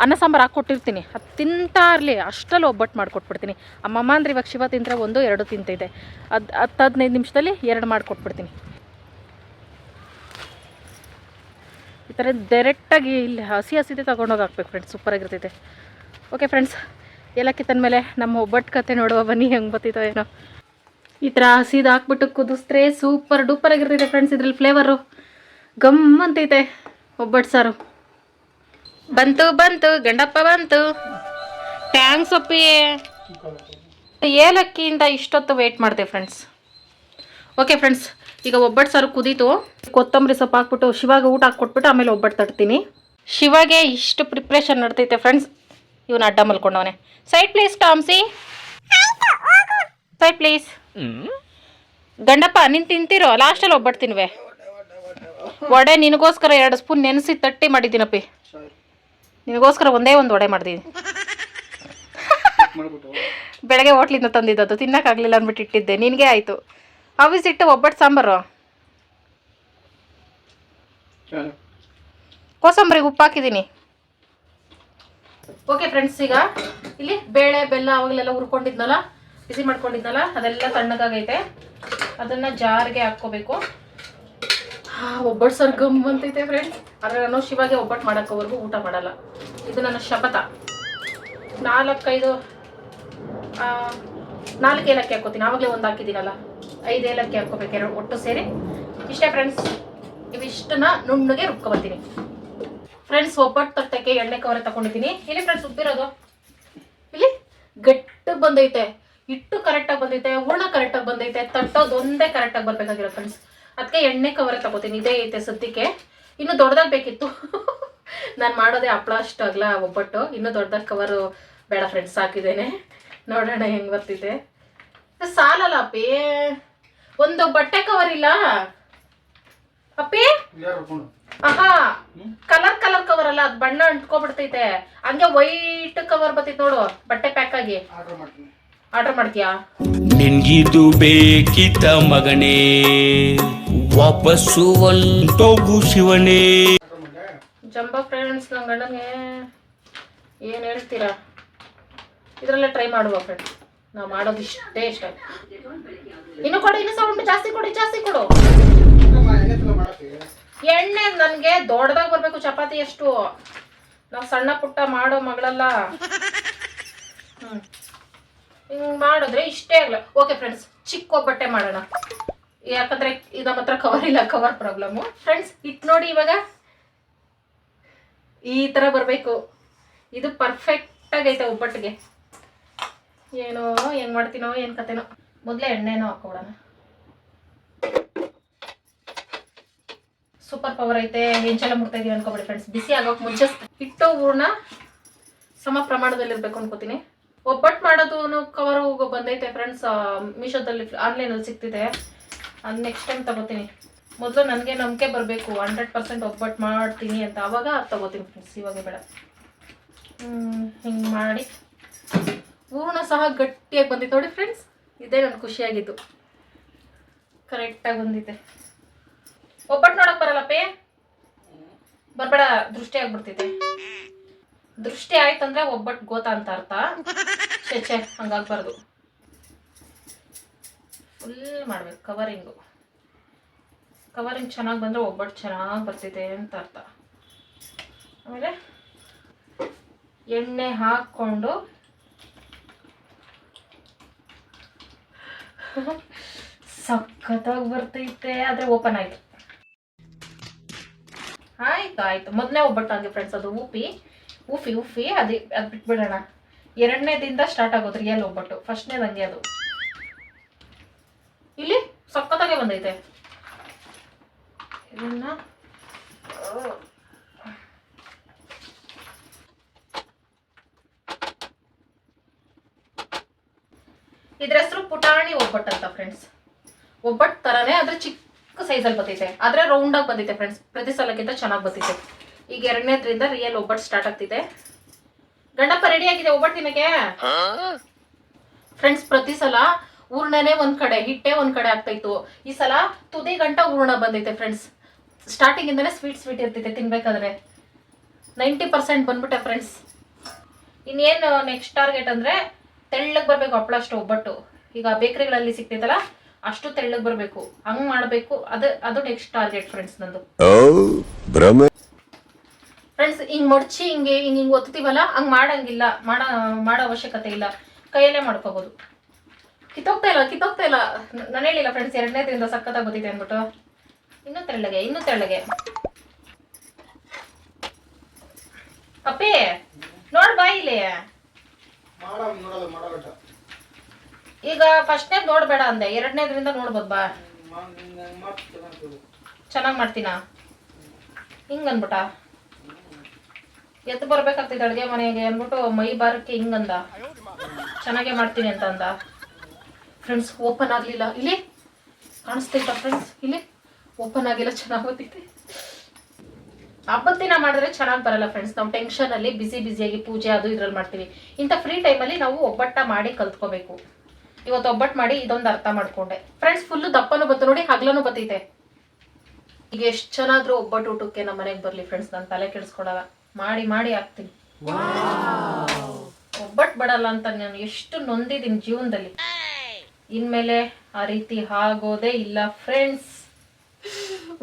ಅನ್ನ ಸಾಂಬಾರು ಹಾಕ್ಕೊಟ್ಟಿರ್ತೀನಿ. ಅದು ತಿಂತಾ ಇರಲಿ. ಅಷ್ಟಲ್ಲಿ ಒಬ್ಬಟ್ಟು ಮಾಡಿಕೊಟ್ಬಿಡ್ತೀನಿ. ಅಮ್ಮಮ್ಮ ಅಂದ್ರೆ ಇವಾಗ ಶಿವ ತಿಂದರೆ ಒಂದು, ಎರಡು ತಿಂತೈತೆ. ಅದು ಹತ್ತು ಹದಿನೈದು ನಿಮಿಷದಲ್ಲಿ ಎರಡು ಮಾಡಿಕೊಟ್ಬಿಡ್ತೀನಿ. ಈ ಥರ ಡೈರೆಕ್ಟಾಗಿ ಇಲ್ಲಿ ಹಸಿ ಹಸಿದೆ ತೊಗೊಂಡೋಗಿ ಹಾಕ್ಬೇಕು ಫ್ರೆಂಡ್ಸ್ ಸೂಪರಾಗಿರ್ತೈತೆ ಓಕೆ ಫ್ರೆಂಡ್ಸ್ ಏಲಕ್ಕಿ ತಂದಮೇಲೆ ನಮ್ಮ ಒಬ್ಬಟ್ಟು ಕತೆ ನೋಡುವ ಬನ್ನಿ, ಹೆಂಗೆ ಬರ್ತಿತ್ತೋ ಏನೋ. ಈ ಥರ ಹಸಿದು ಹಾಕ್ಬಿಟ್ಟು ಕುದಿಸಿದ್ರೆ ಸೂಪರ್ ಡೂಪರ್ ಆಗಿರ್ತೈತೆ ಫ್ರೆಂಡ್ಸ್ ಇದ್ರಲ್ಲಿ ಫ್ಲೇವರು ಗಮ್ ಅಂತೈತೆ ಒಬ್ಬಟ್ಟು ಸಾರು. ಬಂತು ಬಂತು, ಗಂಡಪ್ಪ ಬಂತು. ಟ್ಯಾಂಕ್ಸ್ ಅಪ್ಪಿ ಏಲಕ್ಕಿಯಿಂದ ಇಷ್ಟೊತ್ತು ವೆಯ್ಟ್ ಮಾಡಿದೆ ಫ್ರೆಂಡ್ಸ್ ಓಕೆ ಫ್ರೆಂಡ್ಸ್ ಈಗ ಒಬ್ಬಟ್ಟು ಸಾರು ಕುದೀತು. ಕೊತ್ತಂಬರಿ ಸೊಪ್ಪು ಹಾಕ್ಬಿಟ್ಟು ಶಿವಾಗ ಊಟ ಹಾಕ್ಕೊಟ್ಬಿಟ್ಟು ಆಮೇಲೆ ಒಬ್ಬಟ್ಟು ತಟ್ತೀನಿ. ಶಿವಾಗೆ ಇಷ್ಟು ಪ್ರಿಪ್ರೇಷನ್ ನಡ್ತೈತೆ ಫ್ರೆಂಡ್ಸ್ ಇವನು ಅಡ್ಡ ಮಲ್ಕೊಂಡವನೆ. ಸೈಡ್ ಪ್ಲೀಸ್ ಟಾಮ್ಸಿ. ಸೈಡ್ ಪ್ಲೀಸ್ ಗಂಡಪ್ಪ ನೀನು ತಿಂತಿರೋ? ಲಾಸ್ಟಲ್ಲಿ ಒಬ್ಬಟ್ಟು ತಿನ್ವೆ ವಡೆ ನಿನಗೋಸ್ಕರ ಎರಡು ಸ್ಪೂನ್ ನೆನೆಸಿ ತಟ್ಟಿ ಮಾಡಿದ್ದೀನಪ್ಪಿ. ನಿನಗೋಸ್ಕರ ಒಂದೇ ಒಂದು ವಡೆ ಮಾಡಿದ್ದೀನಿ ಬೆಳಗ್ಗೆ ಹೋಟ್ಲಿಂದ ತಂದಿದ್ದದು ತಿನ್ನಕ್ಕಾಗಲಿಲ್ಲ ಅಂದ್ಬಿಟ್ಟು ಇಟ್ಟಿದ್ದೆ. ನಿನಗೆ ಆಯಿತು. ಅವಿಸ್ ಇಟ್ಟು ಒಬ್ಬಟ್ಟು ಸಾಂಬಾರು? ಕೋಸಂಬರಿಗೆ ಉಪ್ಪು ಹಾಕಿದ್ದೀನಿ. ಓಕೆ ಫ್ರೆಂಡ್ಸ್ ಈಗ ಇಲ್ಲಿ ಬೇಳೆ ಬೆಲ್ಲ ಅವಾಗಲೆಲ್ಲ ಹುರ್ಕೊಂಡಿದ್ನಲ್ಲ ಬಿಸಿ ಮಾಡ್ಕೊಂಡಿದ್ನಲ್ಲ ಅದೆಲ್ಲ ತಣ್ಣಗಾಗೈತೆ. ಅದನ್ನು ಜಾರಿಗೆ ಹಾಕ್ಕೋಬೇಕು. ಒಬ್ಬಟ್ಟು ಸರ್ ಗಮ್ ಅಂತೈತೆ ಫ್ರೆಂಡ್ಸ್ ಆದರೆ ನಾನು ಶಿವಾಗೆ ಒಬ್ಬಟ್ಟು ಮಾಡೋಕ್ಕೋವರೆಗೂ ಊಟ ಮಾಡಲ್ಲ. ಇದು ನನ್ನ ಶಪಥ. ನಾಲ್ಕೈದು ಆ, ನಾಲ್ಕು ಏಲಕ್ಕಿ ಹಾಕೋತೀನಿ ಆವಾಗಲೇ ಒಂದು ಹಾಕಿದ್ದೀನಲ್ಲ. ಐದು ಏಲಕ್ಕಿ ಹಾಕೋಬೇಕು ಎರಡು ಒಟ್ಟು ಸೇರಿ. ಇಷ್ಟೇ ಫ್ರೆಂಡ್ಸ್ ಇವಿಷ್ಟನ್ನ ನುಣ್ಣಗೆ ರುಬ್ಕೊಬರ್ತೀನಿ ಫ್ರೆಂಡ್ಸ್ ಒಬ್ಬಟ್ಟು ತಟ್ಟಕ್ಕೆ ಎಣ್ಣೆ ಕವರ್ ತಗೊಂಡಿದ್ದೀನಿ. ಇಲ್ಲಿ ಫ್ರೆಂಡ್ಸ್ ಉಬ್ಬಿರೋದು ಇಲ್ಲಿ ಗಟ್ಟಿ ಬಂದೈತೆ, ಹಿಟ್ಟು ಕರೆಕ್ಟಾಗಿ ಬಂದೈತೆ, ಹೂರ್ಣ ಕರೆಕ್ಟಾಗಿ ಬಂದೈತೆ, ತಟ್ಟೋದು ಒಂದೇ ಕರೆಕ್ಟಾಗಿ ಬರ್ಬೇಕಾಗಿರೋ ಫ್ರೆಂಡ್ಸ್ ಅದಕ್ಕೆ ಎಣ್ಣೆ ಕವರ್ ತಗೋತೀನಿ, ಇದೇ ಐತೆ ಸದ್ಯಕ್ಕೆ. ಇನ್ನು ದೊಡ್ಡದಾಗಿ ಬೇಕಿತ್ತು. ನಾನು ಮಾಡೋದೇ ಹಪ್ಪಳ ಅಷ್ಟು ಅಗಲ ಒಬ್ಬಟ್ಟು. ಇನ್ನೂ ದೊಡ್ಡದಾಗಿ ಕವರು ಬೇಡ ಫ್ರೆಂಡ್ಸ್ ಹಾಕಿದ್ದೇನೆ ನೋಡೋಣ ಹೆಂಗೆ ಬರ್ತಿದೆ. ಸಾಲಲ್ಲ ಅಪ್ಪಿ ಒಂದು ಬಟ್ಟೆ ಕವರ್ ಇಲ್ಲ? ಅಪ್ಪಿ? ಆಹಾ ಕಲರ್ ಕಲರ್ ಕವರ್ ಅಲ್ಲ ಅದು ಬಣ್ಣ ಅಂಟ್ಕೊಬಿಡ್ತೈತೆ. ಹಂಗೆ ವೈಟ್ ಕವರ್ ಬರ್ತೈತೆ ನೋಡು ಬಟ್ಟೆ ಪ್ಯಾಕ್ ಆಗಿ. ಆರ್ಡರ್ ಮಾಡ್ತೀನಿ. ಆರ್ಡರ್ ಮಾಡ್ತೀಯಾ? ನಿನ್ಗಿದು ಬೇಕಿತ ಮಗನೇ ವಾಪಸ್ಸು ಒಂಟೋಗು ಶಿವನೇ. ಜಂಬ ಫ್ರೆಂಡ್ಸ್ ನನ್ನ ಗಂಡನಿಗೆ ಏನು ಹೇಳ್ತೀರಾ? ಇದರಲ್ಲೇ ಟ್ರೈ ಮಾಡುವ ಫ್ರೆಂಡ್ಸ್ ನಾವು ಮಾಡೋದು ಇಷ್ಟೇ ಇಷ್ಟ. ಇನ್ನು ಕೊಡು, ಇನ್ನು ಸೌಂಡ್ ಜಾಸ್ತಿ ಕೊಡಿ, ಜಾಸ್ತಿ ಕೊಡು. ಎಣ್ಣೆ ನನಗೆ ದೊಡ್ಡದಾಗಿ ಬರಬೇಕು, ಚಪಾತಿ ಎಷ್ಟು ನಾವು ಸಣ್ಣ ಪುಟ್ಟ ಮಾಡೋ ಮಗಳಲ್ಲ. ಹ್ಞೂ ಹಿಂಗೆ ಮಾಡಿದ್ರೆ ಇಷ್ಟೇ ಆಗಲ್ಲ ಓಕೆ ಫ್ರೆಂಡ್ಸ್ ಚಿಕ್ಕ ಬಟ್ಟೆ ಮಾಡೋಣ. ಯಾಕಂದ್ರೆ ಇದು ನಮ್ಮ ಹತ್ರ ಕವರ್ ಇಲ್ಲ ಕವರ್ ಪ್ರಾಬ್ಲಮ್ಮು ಫ್ರೆಂಡ್ಸ್ ಇಟ್ಟು ನೋಡಿ ಇವಾಗ. ಈ ಥರ ಬರಬೇಕು. ಇದು ಪರ್ಫೆಕ್ಟ್ ಆಗೈತೆ ಒಬ್ಬಟ್ಟಿಗೆ. ಏನೋ ಹೆಂಗ್ ಮಾಡ್ತೀನೋ, ಏನು ಕತೆನೋ. ಮೊದಲೇ ಎಣ್ಣೆನೋ ಹಾಕೋಬಿಡೋಣ ಸೂಪರ್ ಪವರ್ ಐತೆ, ಹೆಂಚೆಲ್ಲ ಮುಟ್ತಾ ಇದೀವಿ ಅನ್ಕೋಬೇಡಿ ಫ್ರೆಂಡ್ಸ್ ಬಿಸಿ ಆಗೋಕೆ ಮುಂಚೆ ಹಿಟ್ಟು, ಹೂರ್ಣ ಸಮ ಪ್ರಮಾಣದಲ್ಲಿ ಇರಬೇಕು ಅನ್ಕೋತೀನಿ ಒಬ್ಬಟ್ಟು ಮಾಡೋದು ಕವರು ಬಂದೈತೆ ಫ್ರೆಂಡ್ಸ್ ಮೀಶೋದಲ್ಲಿ ಆನ್ಲೈನಲ್ಲಿ ಸಿಗ್ತಿದೆ. ಅದು ನೆಕ್ಸ್ಟ್ ಟೈಮ್ ತಗೋತೀನಿ. ಮೊದಲು ನನಗೆ ನಂಬಿಕೆ ಬರಬೇಕು ಹಂಡ್ರೆಡ್ ಪರ್ಸೆಂಟ್ ಒಬ್ಬಟ್ಟು ಮಾಡ್ತೀನಿ ಅಂತ. ಅವಾಗ ತಗೋತೀನಿ ಫ್ರೆಂಡ್ಸ್ ಇವಾಗ ಬೇಡ. ಹಿಂಗೆ ಮಾಡಿ. ಹೂರ್ಣ ಸಹ ಗಟ್ಟಿಯಾಗಿ ಬಂದಿತ್ತು. ನೋಡಿ ಫ್ರೆಂಡ್ಸ್ ಇದೇ ನನಗೆ ಖುಷಿಯಾಗಿದ್ದು. ಕರೆಕ್ಟಾಗಿ ಬಂದಿದೆ. ಒಬ್ಬಟ್ಟು ನೋಡಕ್ ಬರಲ್ಲಪ್ಪೇ ಬರ್ಬೇಡ, ದೃಷ್ಟಿ ಆಗ್ಬಿಡ್ತಿದೆ. ದೃಷ್ಟಿ ಆಯ್ತಂದ್ರೆ ಒಬ್ಬಟ್ಟು ಗೋತಾ ಅಂತ ಅರ್ಥ. ಚೆಚೆ ಹಂಗಾಗ್ಬಾರ್ದು. ಫುಲ್ ಮಾಡ್ಬೇಕು ಕವರಿಂಗು ಕವರಿಂಗ್ ಚೆನ್ನಾಗಿ ಬಂದರೆ ಒಬ್ಬಟ್ಟು ಚೆನ್ನಾಗಿ ಬರ್ತಿದೆ ಅಂತ ಅರ್ಥ. ಆಮೇಲೆ ಎಣ್ಣೆ ಹಾಕ್ಕೊಂಡು ಸಖತ್ತಾಗಿ ಬರ್ತೈತೆ, ಆದರೆ ಓಪನ್ ಆಯ್ತು. ಆಯ್ತು ಆಯ್ತು. ಮೊದಲನೇ ಒಬ್ಬಟ್ಟು ಹಂಗೆ ಫ್ರೆಂಡ್ಸ್ ಅದು ಉಪ್ಪಿ ಉಫಿ ಉಫಿ ಅದು ಅದು ಬಿಟ್ಬಿಡೋಣ. ಎರಡನೇದಿಂದ ಸ್ಟಾರ್ಟ್ ಆಗೋದು ರಿಯಲ್ ಒಬ್ಬಟ್ಟು ಫಸ್ಟ್ನೇದು ಹಂಗೆ ಅದು. ಇಲ್ಲಿ ಸಖತ್ತಾಗೆ ಬಂದೈತೆ. ಇದ್ರ ಪುಟಾಣಿ ಒಬ್ಬಟ್ಟು ಅಂತ ಫ್ರೆಂಡ್ಸ್ ಒಬ್ಬಟ್ಟು ತರನೇ ಆದ್ರೆ ಚಿಕ್ಕ ಸೈಜಲ್ಲಿ ಬರ್ತೈತೆ. ಆದ್ರೆ ರೌಂಡಾಗಿ ಬಂದೈತೆ ಫ್ರೆಂಡ್ಸ್ ಪ್ರತಿ ಸಲಕ್ಕಿಂತ ಚೆನ್ನಾಗಿ ಬರ್ತೈತೆ. ಈಗ ಎರಡನೇದ್ರಿಂದ ರಿಯಲ್ ಒಬ್ಬಟ್ಟು ಸ್ಟಾರ್ಟ್ ಆಗ್ತಿದೆ. ಗಂಡಪ್ಪ ರೆಡಿ ಆಗಿದೆ ಒಬ್ಬಟ್ಟು ತಿನ್ನಕ್ಕೆ? ಫ್ರೆಂಡ್ಸ್ ಪ್ರತಿ ಸಲ ಹೂರ್ಣನೇ ಒಂದ್ ಕಡೆ, ಹಿಟ್ಟೆ ಒಂದ್ ಕಡೆ ಆಗ್ತಾಯಿತ್ತು ಈ ಸಲ ತುದಿ ಗಂಟ ಹೂರ್ಣ ಬಂದೈತೆ ಫ್ರೆಂಡ್ಸ್ ಸ್ಟಾರ್ಟಿಂಗ್ ಇಂದನೇ ಸ್ವೀಟ್ ಸ್ವೀಟ್ ಇರ್ತೈತೆ ತಿನ್ಬೇಕಾದ್ರೆ. ನೈಂಟಿ ಪರ್ಸೆಂಟ್ ಬಂದ್ಬಿಟ್ಟೆ ಫ್ರೆಂಡ್ಸ್ ಇನ್ನೇನು ನೆಕ್ಸ್ಟ್ ಟಾರ್ಗೆಟ್ ಅಂದ್ರೆ ತೆಳ್ಳಗೆ ಬರಬೇಕು ಹಪ್ಪಳ ಅಷ್ಟು ಒಬ್ಬಟ್ಟು. ಈಗ ಬೇಕರಿಗಳಲ್ಲಿ ಸಿಗ್ತೈತಲ್ಲ ಅಷ್ಟು ತೆಳ್ಳಗೆ ಬರಬೇಕು ಹಂಗ್ ಮಾಡಬೇಕು ಅದು ಅದು ನೆಕ್ಸ್ಟ್ ಟಾರ್ಗೆಟ್ ಫ್ರೆಂಡ್ಸ್ ನಂದು. ಫ್ರೆಂಡ್ಸ್ ಹಿಂಗ್ ಮಡ್ಚಿ ಹಿಂಗೆ ಹಿಂಗ್ ಹಿಂಗ್ ಒತ್ತೀವಲ್ಲ ಹಂಗ್ ಮಾಡಂಗಿಲ್ಲ ಮಾಡ ಮಾಡೋ ಅವಶ್ಯಕತೆ ಇಲ್ಲ. ಕೈಯಲ್ಲೇ ಮಾಡ್ಕೋಬಹುದು ಕಿತ್ತೋಗ್ತಾ ಇಲ್ಲ ಕಿತ್ತೋಗ್ತಾ ಇಲ್ಲ. ನಾನು ಹೇಳಿಲ್ಲ ಫ್ರೆಂಡ್ಸ್ ಎರಡನೇ ದಿನದ ಸಖತ್ತಾಗಿ ಬಂದಿದೆ ಅಂದ್ಬಿಟ್ಟು. ಇನ್ನೂ ತೆಳ್ಳಗೆ ಇನ್ನೂ ತೆಳ್ಳಗೆ. ಅಪ್ಪೇ ನೋಡ್ ಬಾ ಇಲ್ಲಿ ಈಗ ಫಸ್ಟ್ನೇ ನೋಡ್ಬೇಡ ಅಂದೆ, ಎರಡನೇದ್ರಿಂದ ನೋಡ್ಬೋದು ಬಾ. ಚೆನ್ನಾಗಿ ಮಾಡ್ತೀನಾ? ಹಿಂಗೆ ಅನ್ಬಿಟ ಎದ್ದು ಬರ್ಬೇಕಾಗ್ತಿದ್ದ ಅಡುಗೆ ಮನೆಗೆ ಅಂದ್ಬಿಟ್ಟು ಮೈ ಬಾರಕ್ಕೆ ಹಿಂಗಂದ ಚೆನ್ನಾಗೆ ಮಾಡ್ತೀನಿ ಅಂತ ಅಂದ. ಫ್ರೆಂಡ್ಸ್ ಓಪನ್ ಆಗಲಿಲ್ಲ. ಇಲ್ಲಿ? ಕಾಣಿಸ್ತೈತ ಫ್ರೆಂಡ್ಸ್ ಇಲ್ಲಿ? ಓಪನ್ ಆಗಿಲ್ಲ, ಚೆನ್ನಾಗಿ ಓದಿದೆ ಹಬ್ಬದ ದಿನ ಮಾಡಿದ್ರೆ ಚೆನ್ನಾಗಿ ಬರಲ್ಲ ಫ್ರೆಂಡ್ಸ್ ನಾವು ಟೆನ್ಷನ್ ಅಲ್ಲಿ ಬಿಸಿ ಬಿಸಿಯಾಗಿ ಪೂಜೆ ಅದು ಇದ್ರಲ್ಲಿ ಮಾಡ್ತೀವಿ. ಇಂಥ ಫ್ರೀ ಟೈಮಲ್ಲಿ ನಾವು ಒಬ್ಬಟ್ಟ ಮಾಡಿ ಕಲ್ತ್ಕೋಬೇಕು. ಇವತ್ತು ಒಬ್ಬಟ್ಟು ಮಾಡಿ ಇದೊಂದು ಅರ್ಥ ಮಾಡ್ಕೊಂಡೆ. ಫ್ರೆಂಡ್ಸ್ ಫುಲ್ಲು ದಪ್ಪನೂ ಬತ್ತು ನೋಡಿ ಹಗ್ಲನೂ ಬತ್ತೈತೆ. ಈಗ ಎಷ್ಟು ಚೆನ್ನಾದ್ರೂ ಒಬ್ಬಟ್ಟು ಊಟಕ್ಕೆ ನಮ್ಮ ಮನೆಗೆ ಬರಲಿ ಫ್ರೆಂಡ್ಸ್ ನಾನು ತಲೆ ಕೆಡಿಸ್ಕೊಳಲ್ಲ. ಮಾಡಿ ಮಾಡಿ ಹಾಕ್ತೀನಿ. ಒಬ್ಬಟ್ಟು ಬಡಲ್ಲ ಅಂತ ನಾನು ಎಷ್ಟು ನೊಂದಿದ್ದೀನಿ ಜೀವನದಲ್ಲಿ. ಇನ್ಮೇಲೆ ಆ ರೀತಿ ಆಗೋದೇ ಇಲ್ಲ ಫ್ರೆಂಡ್ಸ್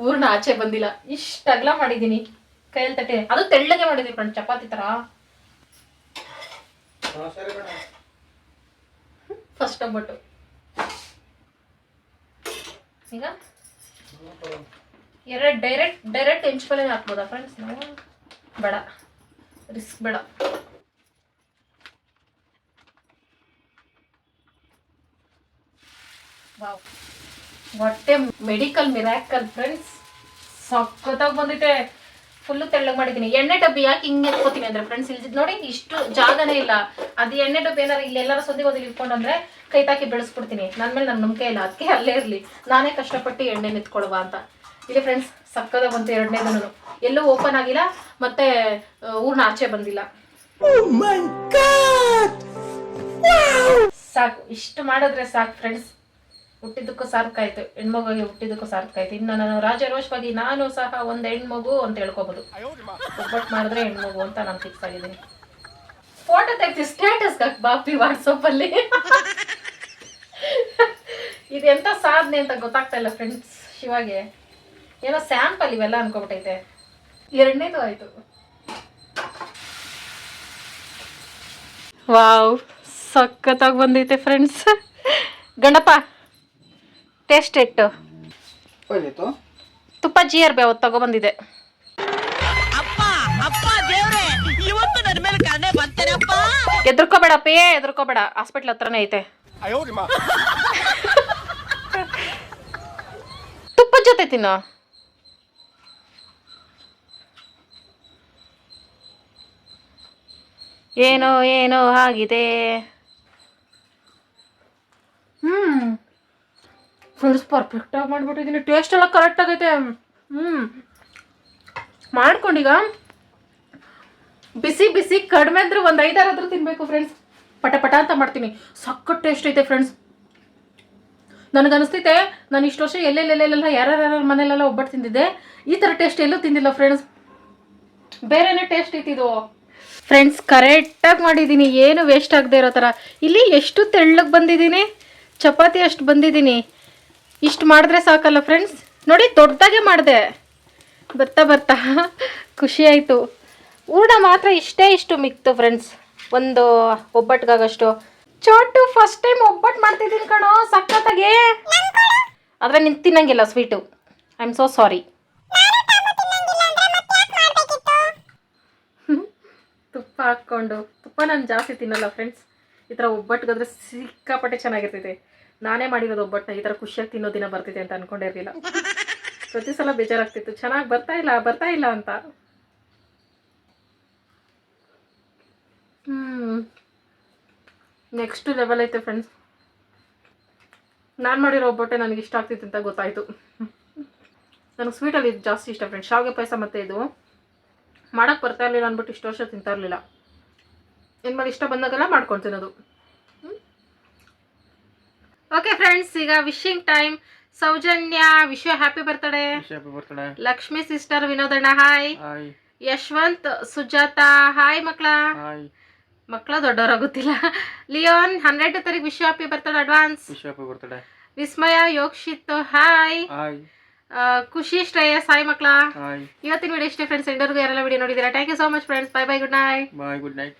ಊರ್ನ ಆಚೆ ಬಂದಿಲ್ಲ. ಇಷ್ಟು ಅಗಲ ಮಾಡಿದ್ದೀನಿ ಕೈಯಲ್ಲಿ ತಟ್ಟೆ. ಅದು ತೆಳ್ಳಗೆ ಮಾಡಿದ್ದೀನಿ ಫ್ರೆಂಡ್ ಚಪಾತಿ ತರ. ಫಸ್ಟ್ ಒಬ್ಬಟ್ಟು ಈಗ ಎರಡು ಡೈರೆಕ್ಟ್ ಡೈರೆಕ್ಟ್ ಹೆಂಚ್ಪಲ್ಲೆ ಹಾಕ್ಬೋದಾ ಫ್ರೆಂಡ್ಸ್ ನಾವು ಬೇಡ ರಿಸ್ಕ್ ಬೇಡ ವಾವ್ ಹೊಟ್ಟೆ ಮೆಡಿಕಲ್ ಮಿರಾಕಲ್ ಫ್ರೆಂಡ್ಸ್ ಸಖತ್ತಾಗಿ ಬಂದೈತೆ ಫುಲ್ಲು ತೆಳ್ಳಗೆ ಮಾಡಿದ್ದೀನಿ. ಎಣ್ಣೆ ಡಬ್ಬಿ ಯಾಕೆ ಹಿಂಗೆ ಎತ್ಕೋತೀನಿ ಅಂದ್ರೆ ಫ್ರೆಂಡ್ಸ್ ಇಲ್ಲಿ ನೋಡಿ ಇಷ್ಟು ಜಾಗನೇ ಇಲ್ಲ. ಅದು ಎಣ್ಣೆ ಡಬ್ಬಿ ಏನಾರು ಇಲ್ಲಿ ಎಲ್ಲರ ಸೊಂದಿ ಓದಿ ಇಟ್ಕೊಂಡಂದ್ರೆ ಕೈ ತಾಕಿ ಬೆಳೆಸ್ಬಿಡ್ತೀನಿ. ನನ್ನ ಮೇಲೆ ನನ್ ನಂಬಿಕೆ ಇಲ್ಲ. ಅದಕ್ಕೆ ಅಲ್ಲೇ ಇರ್ಲಿ. ನಾನೇ ಕಷ್ಟಪಟ್ಟು ಎಣ್ಣೆ ನಿತ್ಕೊಳ್ವಾ ಅಂತ. ಇಲ್ಲಿ ಫ್ರೆಂಡ್ಸ್ ಸಕ್ಕದ ಬಂತು ಎರಡನೇದನು ಎಲ್ಲೂ ಓಪನ್ ಆಗಿಲ್ಲ. ಮತ್ತೆ ಊರ್ನ ಆಚೆ ಬಂದಿಲ್ಲ. ಸಾಕು. ಇಷ್ಟು ಮಾಡಿದ್ರೆ ಸಾಕು ಫ್ರೆಂಡ್ಸ್ ಹುಟ್ಟಿದ್ದಕ್ಕೂ ಸಾರ್ಕಾಯ್ತು ಹೆಣ್ಮಗುಗೆ ಹುಟ್ಟಿದ್ದಕ್ಕೂ ಸಾರ್ಥಕಾಯ್ತು ಇನ್ನು ನಾನು ರಾಜರೋಷವಾಗಿ ನಾನು ಸಹ ಒಂದು ಹೆಣ್ಮಗು ಅಂತ ಹೇಳ್ಕೊಬೋದು. ಒಬ್ಬಟ್ಟು ಮಾಡಿದ್ರೆ ಹೆಣ್ಮಗು ಅಂತ ನಾನು ಫಿಕ್ಸ್ ಆಗಿದ್ದೀನಿ. ಫೋಟೋ ತೆಗ್ದು ಸ್ಟೇಟಸ್ ಬಾಪಿ ವಾಟ್ಸಪ್ ಅಲ್ಲಿ. ಇದು ಎಂತ ಸಾಧನೆ ಅಂತ ಗೊತ್ತಾಗ್ತಾ ಇಲ್ಲ ಫ್ರೆಂಡ್ಸ್ ಶಿವಾಗೆ. ಏನೋ ಸ್ಯಾಂಪಲ್ ಇವೆಲ್ಲ ಅನ್ಕೊಬಿಟ್ಟೈತೆ. ಎರಡನೇದು ಆಯ್ತು. ವಾವ್ ಸಖತ್ತಾಗಿ ಬಂದೈತೆ ಫ್ರೆಂಡ್ಸ್ ಗಣಪ. ಟೇಸ್ಟ್ ಇಟ್ಟು ತುಪ್ಪ ಜಿ ಆರ್ ಬಿ ಅವತ್ತು ತಗೊಬಂದಿದೆ ಎದ್ರಕೋಬೇಡಪ್ಪ ಏ ಎದ್ರಕೋಬೇಡ. ಹಾಸ್ಪಿಟ್ಲ್ ಹತ್ರನೇ ಐತೆ. ತುಪ್ಪದ ಜೊತೆ ತಿನ್ನ. ಏನೋ ಏನೋ ಆಗಿದೆ. ಹ್ಮ್. ಫ್ರೆಂಡ್ಸ್ ಪರ್ಫೆಕ್ಟಾಗಿ ಮಾಡ್ಬಿಟ್ಟಿದ್ದೀನಿ ಟೇಸ್ಟ್ ಎಲ್ಲ ಕರೆಕ್ಟ್ ಆಗೈತೆ. ಹ್ಞೂ ಮಾಡ್ಕೊಂಡೀಗ ಬಿಸಿ ಬಿಸಿ ಕಡಿಮೆ ಅಂದ್ರೆ ಒಂದು ಐದಾರಾದ್ರೂ ತಿನ್ನಬೇಕು ಫ್ರೆಂಡ್ಸ್ ಪಟ ಪಟ ಅಂತ ಮಾಡ್ತೀನಿ. ಸಖತ್ ಟೇಸ್ಟ್ ಐತೆ ಫ್ರೆಂಡ್ಸ್ ನನಗೆ ಅನಿಸ್ತೈತೆ ನಾನು ಇಷ್ಟು ವರ್ಷ ಎಲ್ಲೆಲ್ಲೆಲ್ಲೆಲ್ಲ ಯಾರ್ಯಾರ ಮನೆಯಲ್ಲೆಲ್ಲ ಒಬ್ಬಟ್ಟು ತಿಂದಿದ್ದೆ. ಈ ಥರ ಟೇಸ್ಟ್ ಎಲ್ಲೂ ತಿಂದಿಲ್ಲ ಫ್ರೆಂಡ್ಸ್ ಬೇರೆನೇ ಟೇಸ್ಟ್ ಐತಿದು ಫ್ರೆಂಡ್ಸ್ ಕರೆಕ್ಟಾಗಿ ಮಾಡಿದ್ದೀನಿ ಏನು ವೇಸ್ಟ್ ಆಗದೆ ಇರೋ ಥರ ಇಲ್ಲಿ ಎಷ್ಟು ತೆಳ್ಳಗೆ ಬಂದಿದ್ದೀನಿ? ಚಪಾತಿ ಅಷ್ಟು ಬಂದಿದ್ದೀನಿ. ಇಷ್ಟು ಮಾಡಿದ್ರೆ ಸಾಕಲ್ಲ ಫ್ರೆಂಡ್ಸ್ ನೋಡಿ, ದೊಡ್ಡದಾಗೆ ಮಾಡಿದೆ. ಬರ್ತಾ ಬರ್ತಾ ಖುಷಿ ಆಯಿತು. ಊಟ ಮಾತ್ರ ಇಷ್ಟೇ ಇಷ್ಟು ಮಿಕ್ತು ಫ್ರೆಂಡ್ಸ್ ಒಂದು ಒಬ್ಬಟ್ಟಿಗಾಗಷ್ಟು ಚೋಟು ಫಸ್ಟ್ ಟೈಮ್ ಒಬ್ಬಟ್ಟು ಮಾಡ್ತಿದ್ದೀನಿ ಕಣೋ ಸಕ್ಕತ್ತಾಗೆ ಆದರೆ ನಿನ್ ತಿನ್ನಂಗಿಲ್ಲ sweet I am so sorry ತುಪ್ಪ ಹಾಕ್ಕೊಂಡು. ತುಪ್ಪ ನಾನು ಜಾಸ್ತಿ ತಿನ್ನಲ್ಲ ಫ್ರೆಂಡ್ಸ್ ಈ ಥರ ಒಬ್ಬಟ್ಟಿಗಾದ್ರೆ ಸಿಕ್ಕಾಪಟ್ಟೆ ಚೆನ್ನಾಗಿರ್ತೈತೆ. ನಾನೇ ಮಾಡಿರೋದು ಒಬ್ಬಟ್ಟನ್ನ ಈ ಥರ ಖುಷಿಯಾಗಿ ತಿನ್ನೋ ದಿನ ಬರ್ತಿದೆ ಅಂತ ಅನ್ಕೊಂಡಿರಲಿಲ್ಲ ಪ್ರತಿ ಸಲ ಬೇಜಾರಾಗ್ತಿತ್ತು. ಚೆನ್ನಾಗಿ ಬರ್ತಾ ಇಲ್ಲ ಬರ್ತಾ ಇಲ್ಲ ಅಂತ. ಹ್ಞೂ ನೆಕ್ಸ್ಟ್ ಲೆವೆಲ್ ಐತೆ ಫ್ರೆಂಡ್ಸ್ ನಾನು ಮಾಡಿರೋ ಒಬ್ಬಟ್ಟೆ ನನಗೆ ಇಷ್ಟ ಆಗ್ತಿತ್ತು ಅಂತ ಗೊತ್ತಾಯಿತು. ನನಗೆ ಸ್ವೀಟಲ್ಲಿ ಇದು ಜಾಸ್ತಿ ಇಷ್ಟ ಫ್ರೆಂಡ್ಸ್ ಶಾವಿಗೆ ಪಾಯಸ ಮತ್ತೆ ಇದು. ಮಾಡೋಕ್ಕೆ ಬರ್ತಾ ಇರಲಿಲ್ಲ ಅಂದ್ಬಿಟ್ಟು ಇಷ್ಟು ವರ್ಷ ತಿಂತಾ ಇರಲಿಲ್ಲ. ಇನ್ಮೇಲೆ ಇಷ್ಟ ಬಂದಾಗೆಲ್ಲ ಮಾಡ್ಕೊಂಡು ತಿನ್ನೋದು. ಓಕೆ ಫ್ರೆಂಡ್ಸ್ ಈಗ wishing time Soujanya Vishwa happy birthday Lakshmi sister ವಿನೋದಣ್ಣ hi Yashwant Sujatha hi ಮಕ್ಕಳ ಮಕ್ಕಳ ದೊಡ್ಡವರ ದೊಡ್ಡವರಾಗುತ್ತಿಲ್ಲ ಲಿಯೋನ್ ಹನ್ನೆರಡು ತಾರೀಕು Vishwa happy birthday advance Vismaya Yokshith hi Khushi Shreyas hi ಮಕ್ಕಳ ಇವತ್ತಿನ ವಿಡಿಯೋ ಇಷ್ಟೇ ಫ್ರೆಂಡ್ಸ್ ಎಲ್ಲರಿಗೂ ಯಾರೆಲ್ಲ ವಿಡಿಯೋ ನೋಡಿದ್ದೀರಾ? Thank you so much friends bye bye good night bye good night